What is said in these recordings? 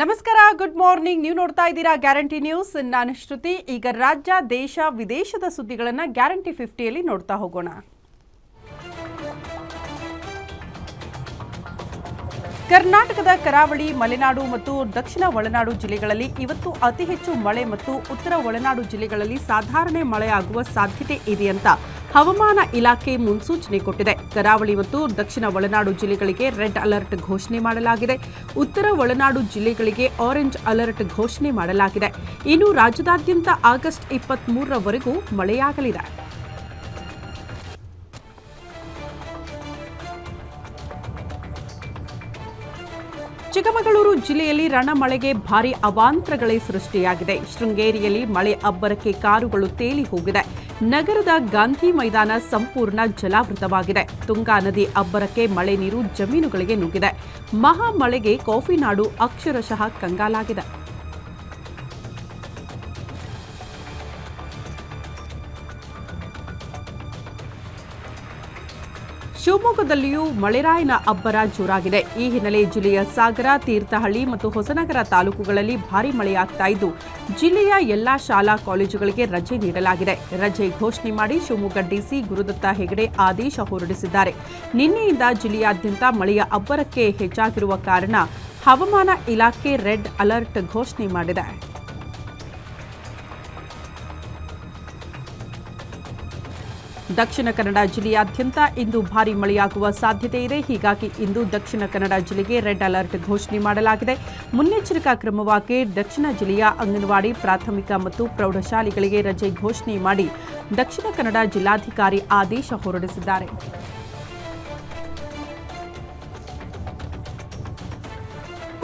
ನಮಸ್ಕಾರ good morning ನೀವು ನೋಡ್ತಾ ಇದ್ದೀರಾ ಗ್ಯಾರಂಟಿ ನ್ಯೂಸ್ ನಾನು ಶ್ರುತಿ. ಈಗ ರಾಜ್ಯ, ದೇಶ, ವಿದೇಶದ ಸುದ್ದಿಗಳನ್ನು ಗ್ಯಾರಂಟಿ ಫಿಫ್ಟಿಯಲ್ಲಿ ನೋಡ್ತಾ ಹೋಗೋಣ. ಕರ್ನಾಟಕದ ಕರಾವಳಿ, ಮಲೆನಾಡು ಮತ್ತು ದಕ್ಷಿಣ ಒಳನಾಡು ಜಿಲ್ಲೆಗಳಲ್ಲಿ ಇವತ್ತು ಅತಿ ಹೆಚ್ಚು ಮಳೆ ಮತ್ತು ಉತ್ತರ ಒಳನಾಡು ಜಿಲ್ಲೆಗಳಲ್ಲಿ ಸಾಧಾರಣ ಮಳೆಯಾಗುವ ಸಾಧ್ಯತೆ ಇದೆ ಅಂತ ಹವಾಮಾನ ಇಲಾಖೆ ಮುನ್ಸೂಚನೆ ಕೊಟ್ಟಿದೆ. ಕರಾವಳಿ ಮತ್ತು ದಕ್ಷಿಣ ಒಳನಾಡು ಜಿಲ್ಲೆಗಳಿಗೆ ರೆಡ್ ಅಲರ್ಟ್ ಘೋಷಣೆ ಮಾಡಲಾಗಿದೆ. ಉತ್ತರ ಒಳನಾಡು ಜಿಲ್ಲೆಗಳಿಗೆ ಆರೆಂಜ್ ಅಲರ್ಟ್ ಘೋಷಣೆ ಮಾಡಲಾಗಿದೆ. ಇನ್ನು ರಾಜ್ಯದಾದ್ಯಂತ ಆಗಸ್ಟ್ ಇಪ್ಪತ್ಮೂರರವರೆಗೂ ಮಳೆಯಾಗಲಿದೆ. ಚಿಕ್ಕಮಗಳೂರು ಜಿಲ್ಲೆಯಲ್ಲಿ ರಣಮಳೆಗೆ ಭಾರಿ ಅವಾಂತರಗಳೇ ಸೃಷ್ಟಿಯಾಗಿದೆ. ಶೃಂಗೇರಿಯಲ್ಲಿ ಮಳೆ ಅಬ್ಬರಕ್ಕೆ ಕಾರುಗಳು ತೇಲಿ ಹೋಗಿದೆ. ನಗರದ ಗಾಂಧಿ ಮೈದಾನ ಸಂಪೂರ್ಣ ಜಲಾವೃತವಾಗಿದೆ. ತುಂಗಾ ನದಿ ಅಬ್ಬರಕ್ಕೆ ಮಳೆ ನೀರು ಜಮೀನುಗಳಿಗೆ ನುಗ್ಗಿದೆ. ಮಹಾ ಮಳೆಗೆ ಕಾಫಿ ನಾಡು ಅಕ್ಷರಶಃ ಕಂಗಾಲಾಗಿದೆ. ಶಿವಮೊಗ್ಗದಲ್ಲಿಯೂ ಮಳೆರಾಯನ ಅಬ್ಬರ ಜೋರಾಗಿದೆ. ಈ ಹಿನ್ನೆಲೆ ಜಿಲ್ಲೆಯ ಸಾಗರ, ತೀರ್ಥಹಳ್ಳಿ ಮತ್ತು ಹೊಸನಗರ ತಾಲೂಕುಗಳಲ್ಲಿ ಭಾರೀ ಮಳೆಯಾಗ್ತಾ ಇದ್ದು, ಜಿಲ್ಲೆಯ ಎಲ್ಲಾ ಶಾಲಾ ಕಾಲೇಜುಗಳಿಗೆ ರಜೆ ನೀಡಲಾಗಿದೆ. ರಜೆ ಘೋಷಣೆ ಮಾಡಿ ಶಿವಮೊಗ್ಗ ಡಿಸಿ ಗುರುದತ್ತ ಹೆಗಡೆ ಆದೇಶ ಹೊರಡಿಸಿದ್ದಾರೆ. ನಿನ್ನೆಯಿಂದ ಜಿಲ್ಲೆಯಾದ್ಯಂತ ಮಳೆಯ ಅಬ್ಬರಕ್ಕೆ ಹೆಚ್ಚಾಗಿರುವ ಕಾರಣ ಹವಾಮಾನ ಇಲಾಖೆ ರೆಡ್ ಅಲರ್ಟ್ ಘೋಷಣೆ ಮಾಡಿದೆ. ದಕ್ಷಿಣ ಕನ್ನಡ ಜಿಲ್ಲೆಯಾದ್ಯಂತ ಇಂದು ಭಾರೀ ಮಳೆಯಾಗುವ ಸಾಧ್ಯತೆ ಇದೆ. ಹೀಗಾಗಿ ಇಂದು ದಕ್ಷಿಣ ಕನ್ನಡ ಜಿಲ್ಲೆಗೆ ರೆಡ್ ಅಲರ್ಟ್ ಘೋಷಣೆ ಮಾಡಲಾಗಿದೆ. ಮುನ್ನೆಚ್ಚರಿಕಾ ಕ್ರಮವಾಗಿ ದಕ್ಷಿಣ ಜಿಲ್ಲೆಯ ಅಂಗನವಾಡಿ, ಪ್ರಾಥಮಿಕ ಮತ್ತು ಪ್ರೌಢಶಾಲೆಗಳಿಗೆ ರಜೆ ಘೋಷಣೆ ಮಾಡಿ ದಕ್ಷಿಣ ಕನ್ನಡ ಜಿಲ್ಲಾಧಿಕಾರಿ ಆದೇಶ ಹೊರಡಿಸಿದ್ದಾರೆ.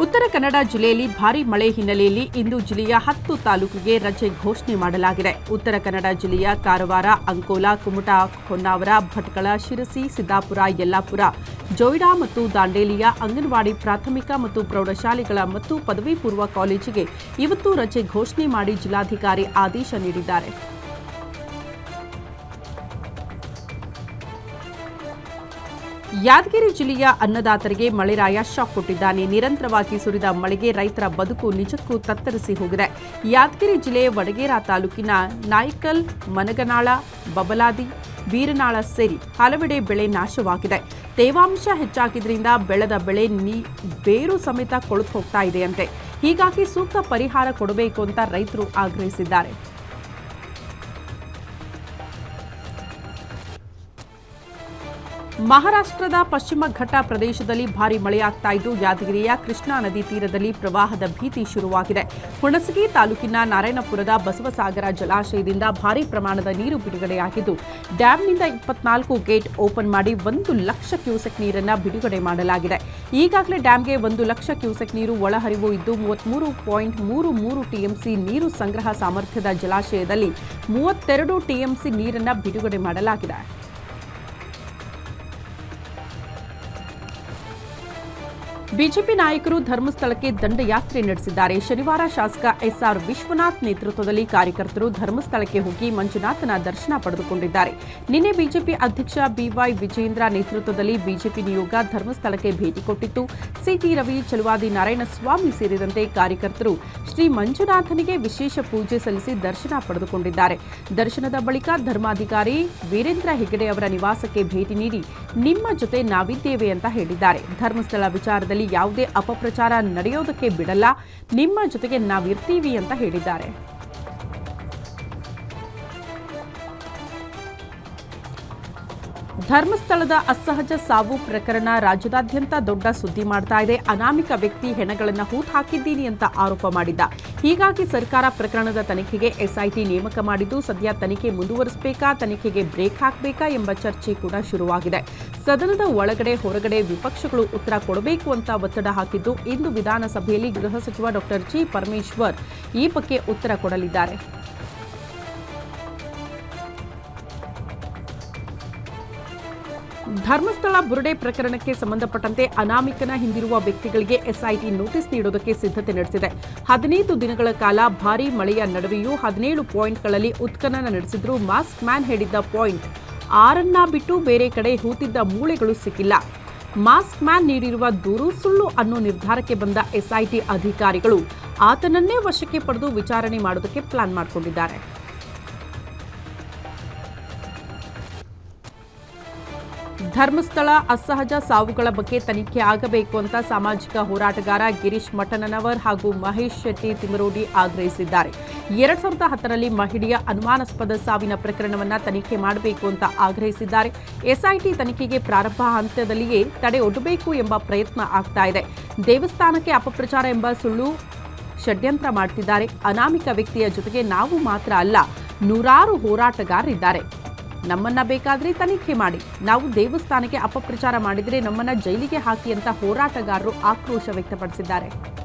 ಉತ್ತರ ಕನ್ನಡ ಜಿಲ್ಲೆಯಲ್ಲಿ ಭಾರೀ ಮಳೆ ಹಿನ್ನೆಲೆಯಲ್ಲಿ ಇಂದು ಜಿಲ್ಲೆಯ ಹತ್ತು ತಾಲೂಕಿಗೆ ರಜೆ ಘೋಷಣೆ ಮಾಡಲಾಗಿದೆ. ಉತ್ತರ ಕನ್ನಡ ಜಿಲ್ಲೆಯ ಕಾರವಾರ, ಅಂಕೋಲಾ, ಕುಮಟಾ, ಹೊನ್ನಾವರ, ಭಟ್ಕಳ, ಶಿರಸಿ, ಸಿದ್ದಾಪುರ, ಯಲ್ಲಾಪುರ, ಜೋಯಿಡಾ ಮತ್ತು ದಾಂಡೇಲಿಯ ಅಂಗನವಾಡಿ ಪ್ರಾಥಮಿಕ ಮತ್ತು ಪ್ರೌಢಶಾಲೆಗಳ ಮತ್ತು ಪದವಿ ಪೂರ್ವ ಕಾಲೇಜಿಗೆ ಇವತ್ತು ರಜೆ ಘೋಷಣೆ ಮಾಡಿ ಜಿಲ್ಲಾಧಿಕಾರಿ ಆದೇಶ ನೀಡಿದ್ದಾರೆ. ಯಾದಗಿರಿ ಜಿಲ್ಲೆಯ ಅನ್ನದಾತರಿಗೆ ಮಳೆರಾಯ ಶಾಕ್ ಕೊಟ್ಟಿದ್ದಾನೆ. ನಿರಂತರವಾಗಿ ಸುರಿದ ಮಳೆಗೆ ರೈತರ ಬದುಕು ನಿಜಕ್ಕೂ ತತ್ತರಿಸಿ ಹೋಗಿದೆ. ಯಾದಗಿರಿ ಜಿಲ್ಲೆ ವಡಗೇರಾ ತಾಲೂಕಿನ ನಾಯ್ಕಲ್, ಮನಗನಾಳ, ಬಬಲಾದಿ, ಬೀರನಾಳ ಸೇರಿ ಹಲವೆಡೆ ಬೆಳೆ ನಾಶವಾಗಿದೆ. ತೇವಾಂಶ ಹೆಚ್ಚಾಗಿದ್ದರಿಂದ ಬೆಳೆದ ಬೆಳೆ ನೀ ಬೇರು ಸಮೇತ ಕೊಳೆತು ಹೋಗ್ತಾ ಇದೆಯಂತೆ. ಹೀಗಾಗಿ ಸೂಕ್ತ ಪರಿಹಾರ ಕೊಡಬೇಕು ಅಂತ ರೈತರು ಆಗ್ರಹಿಸಿದ್ದಾರೆ. ಮಹಾರಾಷ್ಟ್ರದ ಪಶ್ಚಿಮ ಘಟ್ಟ ಪ್ರದೇಶದಲ್ಲಿ ಭಾರೀ ಮಳೆಯಾಗ್ತಾ ಇದ್ದು, ಯಾದಗಿರಿಯ ಕೃಷ್ಣಾ ನದಿ ತೀರದಲ್ಲಿ ಪ್ರವಾಹದ ಭೀತಿ ಶುರುವಾಗಿದೆ. ಹುಣಸಗಿ ತಾಲೂಕಿನ ನಾರಾಯಣಪುರದ ಬಸವಸಾಗರ ಜಲಾಶಯದಿಂದ ಭಾರೀ ಪ್ರಮಾಣದ ನೀರು ಬಿಡುಗಡೆಯಾಗಿದ್ದು ಡ್ಯಾಂನಿಂದ ಇಪ್ಪತ್ನಾಲ್ಕು ಗೇಟ್ ಓಪನ್ ಮಾಡಿ ಒಂದು ಲಕ್ಷ ಕ್ಯೂಸೆಕ್ ನೀರನ್ನು ಬಿಡುಗಡೆ ಮಾಡಲಾಗಿದೆ. ಈಗಾಗಲೇ ಡ್ಯಾಂಗೆ ಒಂದು ಲಕ್ಷ ಕ್ಯೂಸೆಕ್ ನೀರು ಒಳಹರಿವು ಇದ್ದು, ಮೂವತ್ಮೂರು ಪಾಯಿಂಟ್ ಮೂರು ಮೂರು ಟಿಎಂಸಿ ನೀರು ಸಂಗ್ರಹ ಸಾಮರ್ಥ್ಯದ ಜಲಾಶಯದಲ್ಲಿ ಮೂವತ್ತೆರಡು ಟಿಎಂಸಿ ನೀರನ್ನು ಬಿಡುಗಡೆ ಮಾಡಲಾಗಿದೆ. ಬಿಜೆಪಿ ನಾಯಕರು ಧರ್ಮಸ್ಥಳಕ್ಕೆ ದಂಡಯಾತ್ರೆ ನಡೆಸಿದ್ದಾರೆ. ಶನಿವಾರ ಶಾಸಕ ಎಸ್ಆರ್ ವಿಶ್ವನಾಥ್ ನೇತೃತ್ವದಲ್ಲಿ ಕಾರ್ಯಕರ್ತರು ಧರ್ಮಸ್ಥಳಕ್ಕೆ ಹೋಗಿ ಮಂಜುನಾಥನ ದರ್ಶನ ಪಡೆದುಕೊಂಡಿದ್ದಾರೆ. ನಿನ್ನೆ ಬಿಜೆಪಿ ಅಧ್ಯಕ್ಷ ಬಿವೈ ವಿಜೇಂದ್ರ ನೇತೃತ್ವದಲ್ಲಿ ಬಿಜೆಪಿ ನಿಯೋಗ ಧರ್ಮಸ್ಥಳಕ್ಕೆ ಭೇಟಿ ಕೊಟ್ಟಿತ್ತು. ಸಿಟಿ ರವಿ ಚಲುವಾದಿ ನಾರಾಯಣಸ್ವಾಮಿ ಸೇರಿದಂತೆ ಕಾರ್ಯಕರ್ತರು ಶ್ರೀ ಮಂಜುನಾಥನಿಗೆ ವಿಶೇಷ ಪೂಜೆ ಸಲ್ಲಿಸಿ ದರ್ಶನ ಪಡೆದುಕೊಂಡಿದ್ದಾರೆ. ದರ್ಶನದ ಬಳಿಕ ಧರ್ಮಾಧಿಕಾರಿ ವೀರೇಂದ್ರ ಹೆಗಡೆ ಅವರ ನಿವಾಸಕ್ಕೆ ಭೇಟಿ ನೀಡಿ, ನಿಮ್ಮ ಜೊತೆ ನಾವಿದ್ದೇವೆ ಅಂತ ಹೇಳಿದ್ದಾರೆ. ಧರ್ಮಸ್ಥಳ ವಿಚಾರದಲ್ಲಿ ಯಾವುದೇ ಅಪಪ್ರಚಾರ ನಡೆಯೋದಕ್ಕೆ ಬಿಡಲ್ಲ. ನಿಮ್ಮ ಜೊತೆಗೆ ನಾವಿರ್ತೀವಿ ಅಂತ ಹೇಳಿದ್ದಾರೆ. ಧರ್ಮಸ್ಥಳದ ಅಸಹಜ ಸಾವು ಪ್ರಕರಣ ರಾಜ್ಯದಾದ್ಯಂತ ದೊಡ್ಡ ಸುದ್ದಿ ಮಾಡ್ತಾ ಇದೆ. ಅನಾಮಿಕ ವ್ಯಕ್ತಿ ಹೆಣಗಳನ್ನು ಹೂತ್ ಹಾಕಿದ್ದೀನಿ ಅಂತ ಆರೋಪ ಮಾಡಿದ್ದ. ಹೀಗಾಗಿ ಸರ್ಕಾರ ಪ್ರಕರಣದ ತನಿಖೆಗೆ ಎಸ್ಐಟಿ ನೇಮಕ ಮಾಡಿದ್ದು, ಸದ್ಯ ತನಿಖೆ ಮುಂದುವರಿಸಬೇಕಾ, ತನಿಖೆಗೆ ಬ್ರೇಕ್ ಹಾಕಬೇಕಾ ಎಂಬ ಚರ್ಚೆ ಕೂಡ ಶುರುವಾಗಿದೆ. ಸದನದ ಒಳಗಡೆ ಹೊರಗಡೆ ವಿಪಕ್ಷಗಳು ಉತ್ತರ ಕೊಡಬೇಕು ಅಂತ ಒತ್ತಡ ಹಾಕಿದ್ದು, ಇಂದು ವಿಧಾನಸಭೆಯಲ್ಲಿ ಗೃಹ ಸಚಿವ ಡಾಕ್ಟರ್ ಜಿ ಪರಮೇಶ್ವರ್ ಈ ಬಗ್ಗೆ ಉತ್ತರ ಕೊಡಲಿದ್ದಾರೆ. ಧರ್ಮಸ್ಥಳ ಬುರುಡೆ ಪ್ರಕರಣಕ್ಕೆ ಸಂಬಂಧಪಟ್ಟಂತೆ ಅನಾಮಿಕನ ಹಿಂದಿರುವ ವ್ಯಕ್ತಿಗಳಿಗೆ ಎಸ್ಐಟಿ ನೋಟಿಸ್ ನೀಡುವುದಕ್ಕೆ ಸಿದ್ಧತೆ ನಡೆಸಿದೆ. ಹದಿನೈದು ದಿನಗಳ ಕಾಲ ಭಾರೀ ಮಳೆಯ ನಡುವೆಯೂ ಹದಿನೇಳು ಪಾಯಿಂಟ್ಗಳಲ್ಲಿ ಉತ್ಖನನ ನಡೆಸಿದ್ರೂ ಮಾಸ್ಕ್ ಮ್ಯಾನ್ ಹೇಳಿದ್ದ ಪಾಯಿಂಟ್ ಆರನ್ನ ಬಿಟ್ಟು ಬೇರೆ ಕಡೆ ಹೂತಿದ್ದ ಮೂಳೆಗಳು ಸಿಕ್ಕಿಲ್ಲ. ಮಾಸ್ಕ್ ಮ್ಯಾನ್ ನೀಡಿರುವ ದೂರು ಸುಳ್ಳು ಅನ್ನೋ ನಿರ್ಧಾರಕ್ಕೆ ಬಂದ ಎಸ್ಐಟಿ ಅಧಿಕಾರಿಗಳು ಆತನನ್ನೇ ವಶಕ್ಕೆ ಪಡೆದು ವಿಚಾರಣೆ ಮಾಡೋದಕ್ಕೆ ಪ್ಲಾನ್ ಮಾಡಿಕೊಂಡಿದ್ದಾರೆ. ಧರ್ಮಸ್ಥಳ ಅಸಹಜ ಸಾವುಗಳ ಬಗ್ಗೆ ತನಿಖೆ ಆಗಬೇಕು ಅಂತ ಸಾಮಾಜಿಕ ಹೋರಾಟಗಾರ ಗಿರೀಶ್ ಮಠನನವರ್ ಹಾಗೂ ಮಹೇಶ್ ಶೆಟ್ಟಿ ತಿಮರೋಡಿ ಆಗ್ರಹಿಸಿದ್ದಾರೆ. ಎರಡ್ ಸಾವಿರದ ಹತ್ತರಲ್ಲಿ ಮಹಿಳೆಯ ಅನುಮಾನಾಸ್ಪದ ಸಾವಿನ ಪ್ರಕರಣವನ್ನ ತನಿಖೆ ಮಾಡಬೇಕು ಅಂತ ಆಗ್ರಹಿಸಿದ್ದಾರೆ. ಎಸ್ಐಟಿ ತನಿಖೆಗೆ ಪ್ರಾರಂಭ ಹಂತದಲ್ಲಿಯೇ ತಡೆ ಒಡ್ಡಬೇಕು ಎಂಬ ಪ್ರಯತ್ನ ಆಗ್ತಾ ಇದೆ. ದೇವಸ್ಥಾನಕ್ಕೆ ಅಪಪ್ರಚಾರ ಎಂಬ ಸುಳ್ಳು ಷಡ್ಯಂತ್ರ ಮಾಡ್ತಿದ್ದಾರೆ. ಅನಾಮಿಕ ವ್ಯಕ್ತಿಯ ಜೊತೆಗೆ ನಾವು ಮಾತ್ರ ಅಲ್ಲ, ನೂರಾರು ಹೋರಾಟಗಾರರಿದ್ದಾರೆ. ನಮ್ಮನ್ನ ಬೇಕಾದ್ರೆ ತನಿಖೆ ಮಾಡಿ. ನಾವು ದೇವಸ್ಥಾನಕ್ಕೆ ಅಪಪ್ರಚಾರ ಮಾಡಿದರೆ ನಮ್ಮನ್ನ ಜೈಲಿಗೆ ಹಾಕಿ ಅಂತ ಹೋರಾಟಗಾರರು ಆಕ್ರೋಶ ವ್ಯಕ್ತಪಡಿಸಿದ್ದಾರೆ.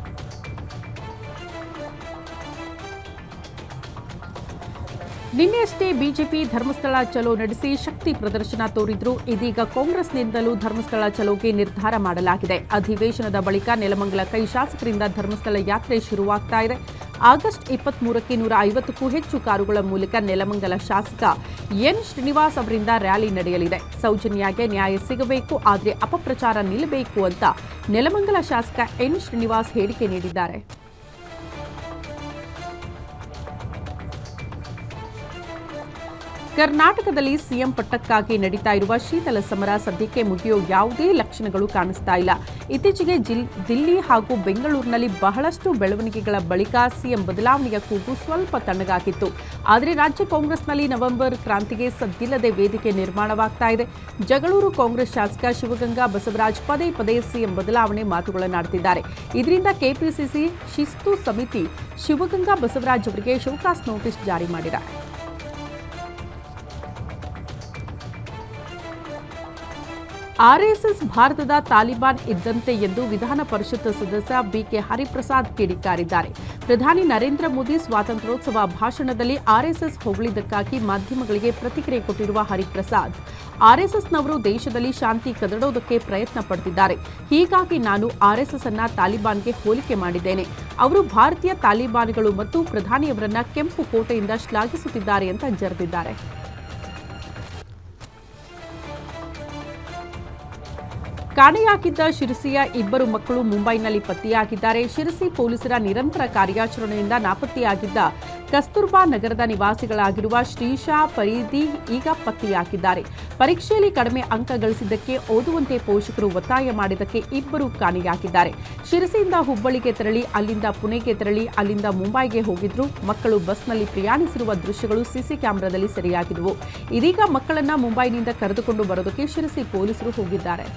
ನಿನ್ನೆಯಷ್ಟೇ ಬಿಜೆಪಿ ಧರ್ಮಸ್ಥಳ ಚಲೋ ನಡೆಸಿ ಶಕ್ತಿ ಪ್ರದರ್ಶನ ತೋರಿದ್ರು. ಇದೀಗ ಕಾಂಗ್ರೆಸ್ನಿಂದಲೂ ಧರ್ಮಸ್ಥಳ ಚಲೋಗೆ ನಿರ್ಧಾರ ಮಾಡಲಾಗಿದೆ. ಅಧಿವೇಶನದ ಬಳಿಕ ನೆಲಮಂಗಲ ಕೈ ಶಾಸಕರಿಂದ ಧರ್ಮಸ್ಥಳ ಯಾತ್ರೆ ಶುರುವಾಗ್ತಾ ಇದೆ. ಆಗಸ್ಟ್ ಇಪ್ಪತ್ಮೂರಕ್ಕೆ ನೂರ ಐವತ್ತಕ್ಕೂ ಹೆಚ್ಚು ಕಾರುಗಳ ಮೂಲಕ ನೆಲಮಂಗಲ ಶಾಸಕ ಎನ್ ಶ್ರೀನಿವಾಸ್ ಅವರಿಂದ ರ್ಯಾಲಿ ನಡೆಯಲಿದೆ. ಸೌಜನ್ಯಾಗೆ ನ್ಯಾಯ ಸಿಗಬೇಕು, ಆದರೆ ಅಪಪ್ರಚಾರ ನಿಲ್ಲಬೇಕು ಅಂತ ನೆಲಮಂಗಲ ಶಾಸಕ ಎನ್ ಶ್ರೀನಿವಾಸ್ ಹೇಳಿಕೆ ನೀಡಿದ್ದಾರೆ. ಕರ್ನಾಟಕದಲ್ಲಿ ಸಿಎಂ ಪಟ್ಟಕ್ಕಾಗಿ ನಡೀತಾ ಇರುವ ಶೀತಲ ಸಮರ ಸದ್ಯಕ್ಕೆ ಮುಗಿಯೋ ಯಾವುದೇ ಲಕ್ಷಣಗಳು ಕಾಣಿಸ್ತಾ ಇಲ್ಲ. ಇತ್ತೀಚೆಗೆ ದಿಲ್ಲಿ ಹಾಗೂ ಬೆಂಗಳೂರಿನಲ್ಲಿ ಬಹಳಷ್ಟು ಬೆಳವಣಿಗೆಗಳ ಬಳಿಕ ಸಿಎಂ ಬದಲಾವಣೆಯ ಕೂಗು ಸ್ವಲ್ಪ ತಣ್ಣಗಾಗಿತ್ತು. ಆದರೆ ರಾಜ್ಯ ಕಾಂಗ್ರೆಸ್ನಲ್ಲಿ ನವೆಂಬರ್ ಕ್ರಾಂತಿಗೆ ಸದ್ದಿಲ್ಲದೆ ವೇದಿಕೆ ನಿರ್ಮಾಣವಾಗ್ತಾ ಇದೆ. ಜಗಳೂರು ಕಾಂಗ್ರೆಸ್ ಶಾಸಕ ಶಿವಗಂಗಾ ಬಸವರಾಜ್ ಪದೇ ಪದೇ ಸಿಎಂ ಬದಲಾವಣೆ ಮಾತುಗಳನ್ನಾಡುತ್ತಿದ್ದಾರೆ ಇದರಿಂದ ಕೆಪಿಸಿಸಿ ಶಿಸ್ತು ಸಮಿತಿ ಶಿವಗಂಗಾ ಬಸವರಾಜ್ ಅವರಿಗೆ ಶೋಕಾಸ್ ನೋಟಿಸ್ ಜಾರಿ ಮಾಡಿದೆ ಆರ್ಎಸ್ಎಸ್ ಭಾರತದ ತಾಲಿಬಾನ್ ಇದ್ದಂತೆ ಎಂದು ವಿಧಾನ ಪರಿಷತ್ ಸದಸ್ಯ ಬಿಕೆ ಹರಿಪ್ರಸಾದ್ ಕಿಡಿಕಾರಿದ್ದಾರೆ. ಪ್ರಧಾನಿ ನರೇಂದ್ರ ಮೋದಿ ಸ್ವಾತಂತ್ರ್ಯೋತ್ಸವ ಭಾಷಣದಲ್ಲಿ ಆರ್ಎಸ್ಎಸ್ ಹೊಗಳಿದ್ದಕ್ಕಾಗಿ ಮಾಧ್ಯಮಗಳಿಗೆ ಪ್ರತಿಕ್ರಿಯೆ ಕೊಟ್ಟಿರುವ ಹರಿಪ್ರಸಾದ್, ಆರ್ಎಸ್ಎಸ್ನವರು ದೇಶದಲ್ಲಿ ಶಾಂತಿ ಕದಡೋದಕ್ಕೆ ಪ್ರಯತ್ನ ಪಡ್ತಿದ್ದಾರೆ. ಹೀಗಾಗಿ ನಾನು ಆರ್ಎಸ್ಎಸ್ ಅನ್ನ ತಾಲಿಬಾನ್ಗೆ ಹೋಲಿಕೆ ಮಾಡಿದ್ದೇನೆ. ಅವರು ಭಾರತೀಯ ತಾಲಿಬಾನ್ಗಳು ಮತ್ತು ಪ್ರಧಾನಿಯವರನ್ನ ಕೆಂಪು ಕೋಟೆಯಿಂದ ಶ್ಲಾಘಿಸುತ್ತಿದ್ದಾರೆ ಅಂತ ಜರೆದಿದ್ದಾರೆ. ಕಾಣೆಯಾಗಿದ್ದ ಶಿರಸಿಯ ಇಬ್ಬರು ಮಕ್ಕಳು ಮುಂಬೈನಲ್ಲಿ ಪತ್ತೆಯಾಗಿದ್ದಾರೆ. ಶಿರಸಿ ಪೊಲೀಸರ ನಿರಂತರ ಕಾರ್ಯಾಚರಣೆಯಿಂದ ನಾಪತ್ತೆಯಾಗಿದ್ದ ಕಸ್ತೂರ್ಬಾ ನಗರದ ನಿವಾಸಿಗಳಾಗಿರುವ ಶ್ರೀಶಾ ಪರಿಧಿ ಈಗ ಪತ್ತೆಯಾಗಿದ್ದಾರೆ. ಪರೀಕ್ಷೆಯಲ್ಲಿ ಕಡಿಮೆ ಅಂಕ ಗಳಿಸಿದ್ದಕ್ಕೆ ಓದುವಂತೆ ಪೋಷಕರು ಒತ್ತಾಯ ಮಾಡಿದ್ದಕ್ಕೆ ಇಬ್ಬರು ಕಾಣೆಯಾಗಿದ್ದಾರೆ. ಶಿರಸಿಯಿಂದ ಹುಬ್ಬಳ್ಳಿಗೆ ತೆರಳಿ, ಅಲ್ಲಿಂದ ಪುಣೆಗೆ ತೆರಳಿ, ಅಲ್ಲಿಂದ ಮುಂಬೈಗೆ ಹೋಗಿದ್ರು. ಮಕ್ಕಳು ಬಸ್ನಲ್ಲಿ ಪ್ರಯಾಣಿಸಿರುವ ದೃಶ್ಯಗಳು ಸಿಸಿ ಕ್ಯಾಮೆರಾದಲ್ಲಿ ಸೆರೆಯಾಗಿದ್ದವು. ಇದೀಗ ಮಕ್ಕಳನ್ನ ಮುಂಬೈನಿಂದ ಕರೆದುಕೊಂಡು ಬರೋದಕ್ಕೆ ಶಿರಸಿ ಪೊಲೀಸರು ಹೋಗಿದ್ದಾರೆ.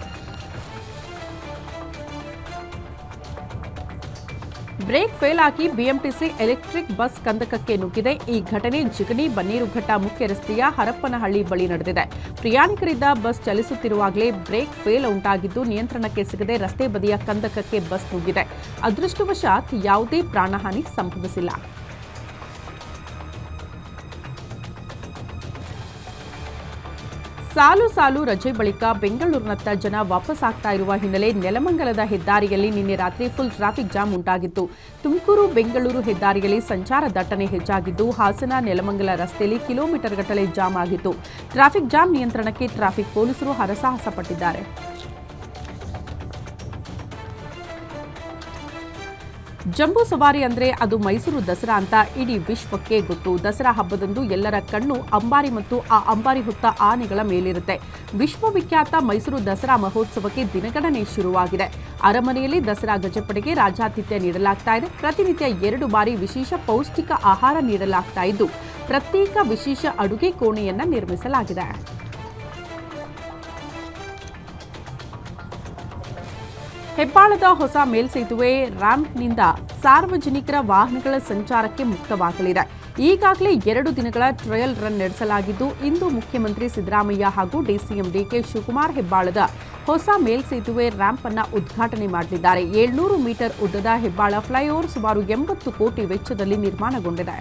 ಬ್ರೇಕ್ ಫೇಲ್ ಆಗಿ ಬಿಎಂಟಿಸಿ ಎಲೆಕ್ಟ್ರಿಕ್ ಬಸ್ ಕಂದಕಕ್ಕೆ ನುಗ್ಗಿದೆ. ಈ ಘಟನೆ ಜಿಗಣಿ ಬನ್ನೀರುಘಟ್ಟ ಮುಖ್ಯ ರಸ್ತೆಯ ಹರಪ್ಪನಹಳ್ಳಿ ಬಳಿ ನಡೆದಿದೆ. ಪ್ರಯಾಣಿಕರಿದ್ದ ಬಸ್ ಚಲಿಸುತ್ತಿರುವಾಗಲೇ ಬ್ರೇಕ್ ಫೇಲ್ ಉಂಟಾಗಿದ್ದು ನಿಯಂತ್ರಣಕ್ಕೆ ಸಿಗದೆ ರಸ್ತೆ ಬದಿಯ ಕಂದಕಕ್ಕೆ ಬಸ್ ನುಗ್ಗಿದೆ. ಅದೃಷ್ಟವಶಾತ್ ಯಾವುದೇ ಪ್ರಾಣಹಾನಿ ಸಂಭವಿಸಿಲ್ಲ. ಸಾಲು ಸಾಲು ರಜೆ ಬಳಿಕ ಬೆಂಗಳೂರಿನತ್ತ ಜನ ವಾಪಸ್ ಆಗ್ತಾ ಇರುವ ಹಿನ್ನೆಲೆ ನೆಲಮಂಗಲದ ಹೆದ್ದಾರಿಯಲ್ಲಿ ನಿನ್ನೆ ರಾತ್ರಿ ಫುಲ್ ಟ್ರಾಫಿಕ್ ಜಾಮ್ ಉಂಟಾಗಿತ್ತು. ತುಮಕೂರು, ಬೆಂಗಳೂರು ಹೆದ್ದಾರಿಯಲ್ಲಿ ಸಂಚಾರ ದಟ್ಟಣೆ ಹೆಚ್ಚಾಗಿದ್ದು, ಹಾಸನ, ನೆಲಮಂಗಲ ರಸ್ತೆಯಲ್ಲಿ ಕಿಲೋಮೀಟರ್ ಗಟ್ಟಲೆ ಜಾಮ್ ಆಗಿತ್ತು. ಟ್ರಾಫಿಕ್ ಜಾಮ್ ನಿಯಂತ್ರಣಕ್ಕೆ ಟ್ರಾಫಿಕ್ ಪೊಲೀಸರು ಹರಸಾಹಸ ಪಟ್ಟಿದ್ದಾರೆ ಜಂಬೂ ಸವಾರಿ ಅಂದ್ರೆ ಅದು ಮೈಸೂರು ದಸರಾ ಅಂತ ಇಡೀ ವಿಶ್ವಕ್ಕೆ ಗೊತ್ತು. ದಸರಾ ಹಬ್ಬದಂದು ಎಲ್ಲರ ಕಣ್ಣು ಅಂಬಾರಿ ಮತ್ತು ಆ ಅಂಬಾರಿ ಹೊತ್ತ ಆನೆಗಳ ಮೇಲಿರುತ್ತೆ. ವಿಶ್ವವಿಖ್ಯಾತ ಮೈಸೂರು ದಸರಾ ಮಹೋತ್ಸವಕ್ಕೆ ದಿನಗಣನೆ ಶುರುವಾಗಿದೆ. ಅರಮನೆಯಲ್ಲಿ ದಸರಾ ಗಜಪಡೆಗೆ ರಾಜಾತಿಥ್ಯ ನೀಡಲಾಗ್ತಾ ಇದೆ. ಪ್ರತಿನಿತ್ಯ ಎರಡು ಬಾರಿ ವಿಶೇಷ ಪೌಷ್ಟಿಕ ಆಹಾರ ನೀಡಲಾಗ್ತಾ ಇದ್ದು, ಪ್ರತ್ಯೇಕ ವಿಶೇಷ ಅಡುಗೆ ಕೋಣೆಯನ್ನ ನಿರ್ಮಿಸಲಾಗಿದೆ. ಹೆಬ್ಬಾಳದ ಹೊಸ ಮೇಲ್ಸೇತುವೆ ರ್ಯಾಂಪ್ನಿಂದ ಸಾರ್ವಜನಿಕರ ವಾಹನಗಳ ಸಂಚಾರಕ್ಕೆ ಮುಕ್ತವಾಗಲಿದೆ. ಈಗಾಗಲೇ ಎರಡು ದಿನಗಳ ಟ್ರಯಲ್ ರನ್ ನಡೆಸಲಾಗಿದ್ದು, ಇಂದು ಮುಖ್ಯಮಂತ್ರಿ ಸಿದ್ದರಾಮಯ್ಯ ಹಾಗೂ ಡಿಸಿಎಂ ಡಿಕೆ ಶಿವಕುಮಾರ್ ಹೆಬ್ಬಾಳದ ಹೊಸ ಮೇಲ್ಸೇತುವೆ ರ್ಯಾಂಪ್ ಅನ್ನು ಉದ್ಘಾಟನೆ ಮಾಡಲಿದ್ದಾರೆ. ಏಳ್ನೂರು ಮೀಟರ್ ಉದ್ದದ ಹೆಬ್ಬಾಳ ಫ್ಲೈಓವರ್ ಸುಮಾರು ಎಂಬತ್ತು ಕೋಟಿ ವೆಚ್ಚದಲ್ಲಿ ನಿರ್ಮಾಣಗೊಂಡಿದೆ.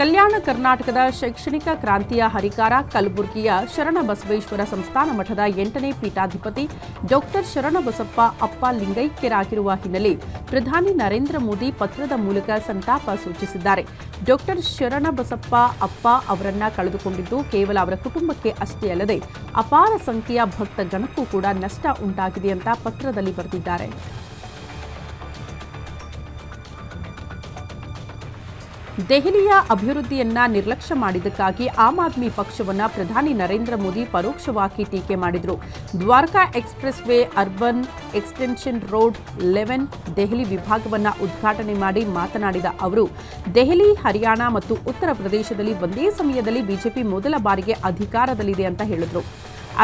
ಕಲ್ಯಾಣ ಕರ್ನಾಟಕದ ಶೈಕ್ಷಣಿಕ ಕ್ರಾಂತಿಯ ಹರಿಕಾರ ಕಲಬುರಗಿಯ ಶರಣಬಸವೇಶ್ವರ ಸಂಸ್ಥಾನ ಮಠದ ಎಂಟನೇ ಪೀಠಾಧಿಪತಿ ಡಾಕ್ಟರ್ ಶರಣಬಸಪ್ಪ ಅಪ್ಪ ಲಿಂಗೈಕ್ಯರಾಗಿರುವ ಹಿನ್ನೆಲೆ ಪ್ರಧಾನಿ ನರೇಂದ್ರ ಮೋದಿ ಪತ್ರದ ಮೂಲಕ ಸಂತಾಪ ಸೂಚಿಸಿದ್ದಾರೆ. ಡಾಕ್ಟರ್ ಶರಣಬಸಪ್ಪ ಅಪ್ಪ ಅವರನ್ನ ಕಳೆದುಕೊಂಡಿದ್ದು ಕೇವಲ ಅವರ ಕುಟುಂಬಕ್ಕೆ ಅಷ್ಟೇ ಅಲ್ಲದೆ ಅಪಾರ ಸಂಖ್ಯೆಯ ಭಕ್ತ ಗಣಕ್ಕೂ ಕೂಡ ನಷ್ಟ ಉಂಟಾಗಿದೆ ಅಂತ ಪತ್ರದಲ್ಲಿ ಬರೆದಿದ್ದಾರೆ. ದೆಹಲಿಯ ಅಭಿವೃದ್ಧಿಯನ್ನ ನಿರ್ಲಕ್ಷ್ಯ ಮಾಡಿದ್ದಕ್ಕಾಗಿ ಆಮ್ ಆದ್ಮಿ ಪಕ್ಷವನ್ನ ಪ್ರಧಾನಿ ನರೇಂದ್ರ ಮೋದಿ ಪರೋಕ್ಷವಾಗಿ ಟೀಕೆ ಮಾಡಿದರು. Dwarka express way urban extension road eleven Delhi ವಿಭಾಗವನ್ನ ಉದ್ಘಾಟನೆ ಮಾಡಿ ಮಾತನಾಡಿದ ಅವರು, ದೆಹಲಿ, ಹರಿಯಾಣ ಮತ್ತು ಉತ್ತರ ಪ್ರದೇಶದಲ್ಲಿ ಒಂದೇ ಸಮಯದಲ್ಲಿ ಬಿಜೆಪಿ ಮೊದಲ ಬಾರಿಗೆ ಅಧಿಕಾರದಲ್ಲಿದೆ ಅಂತ ಹೇಳಿದರು.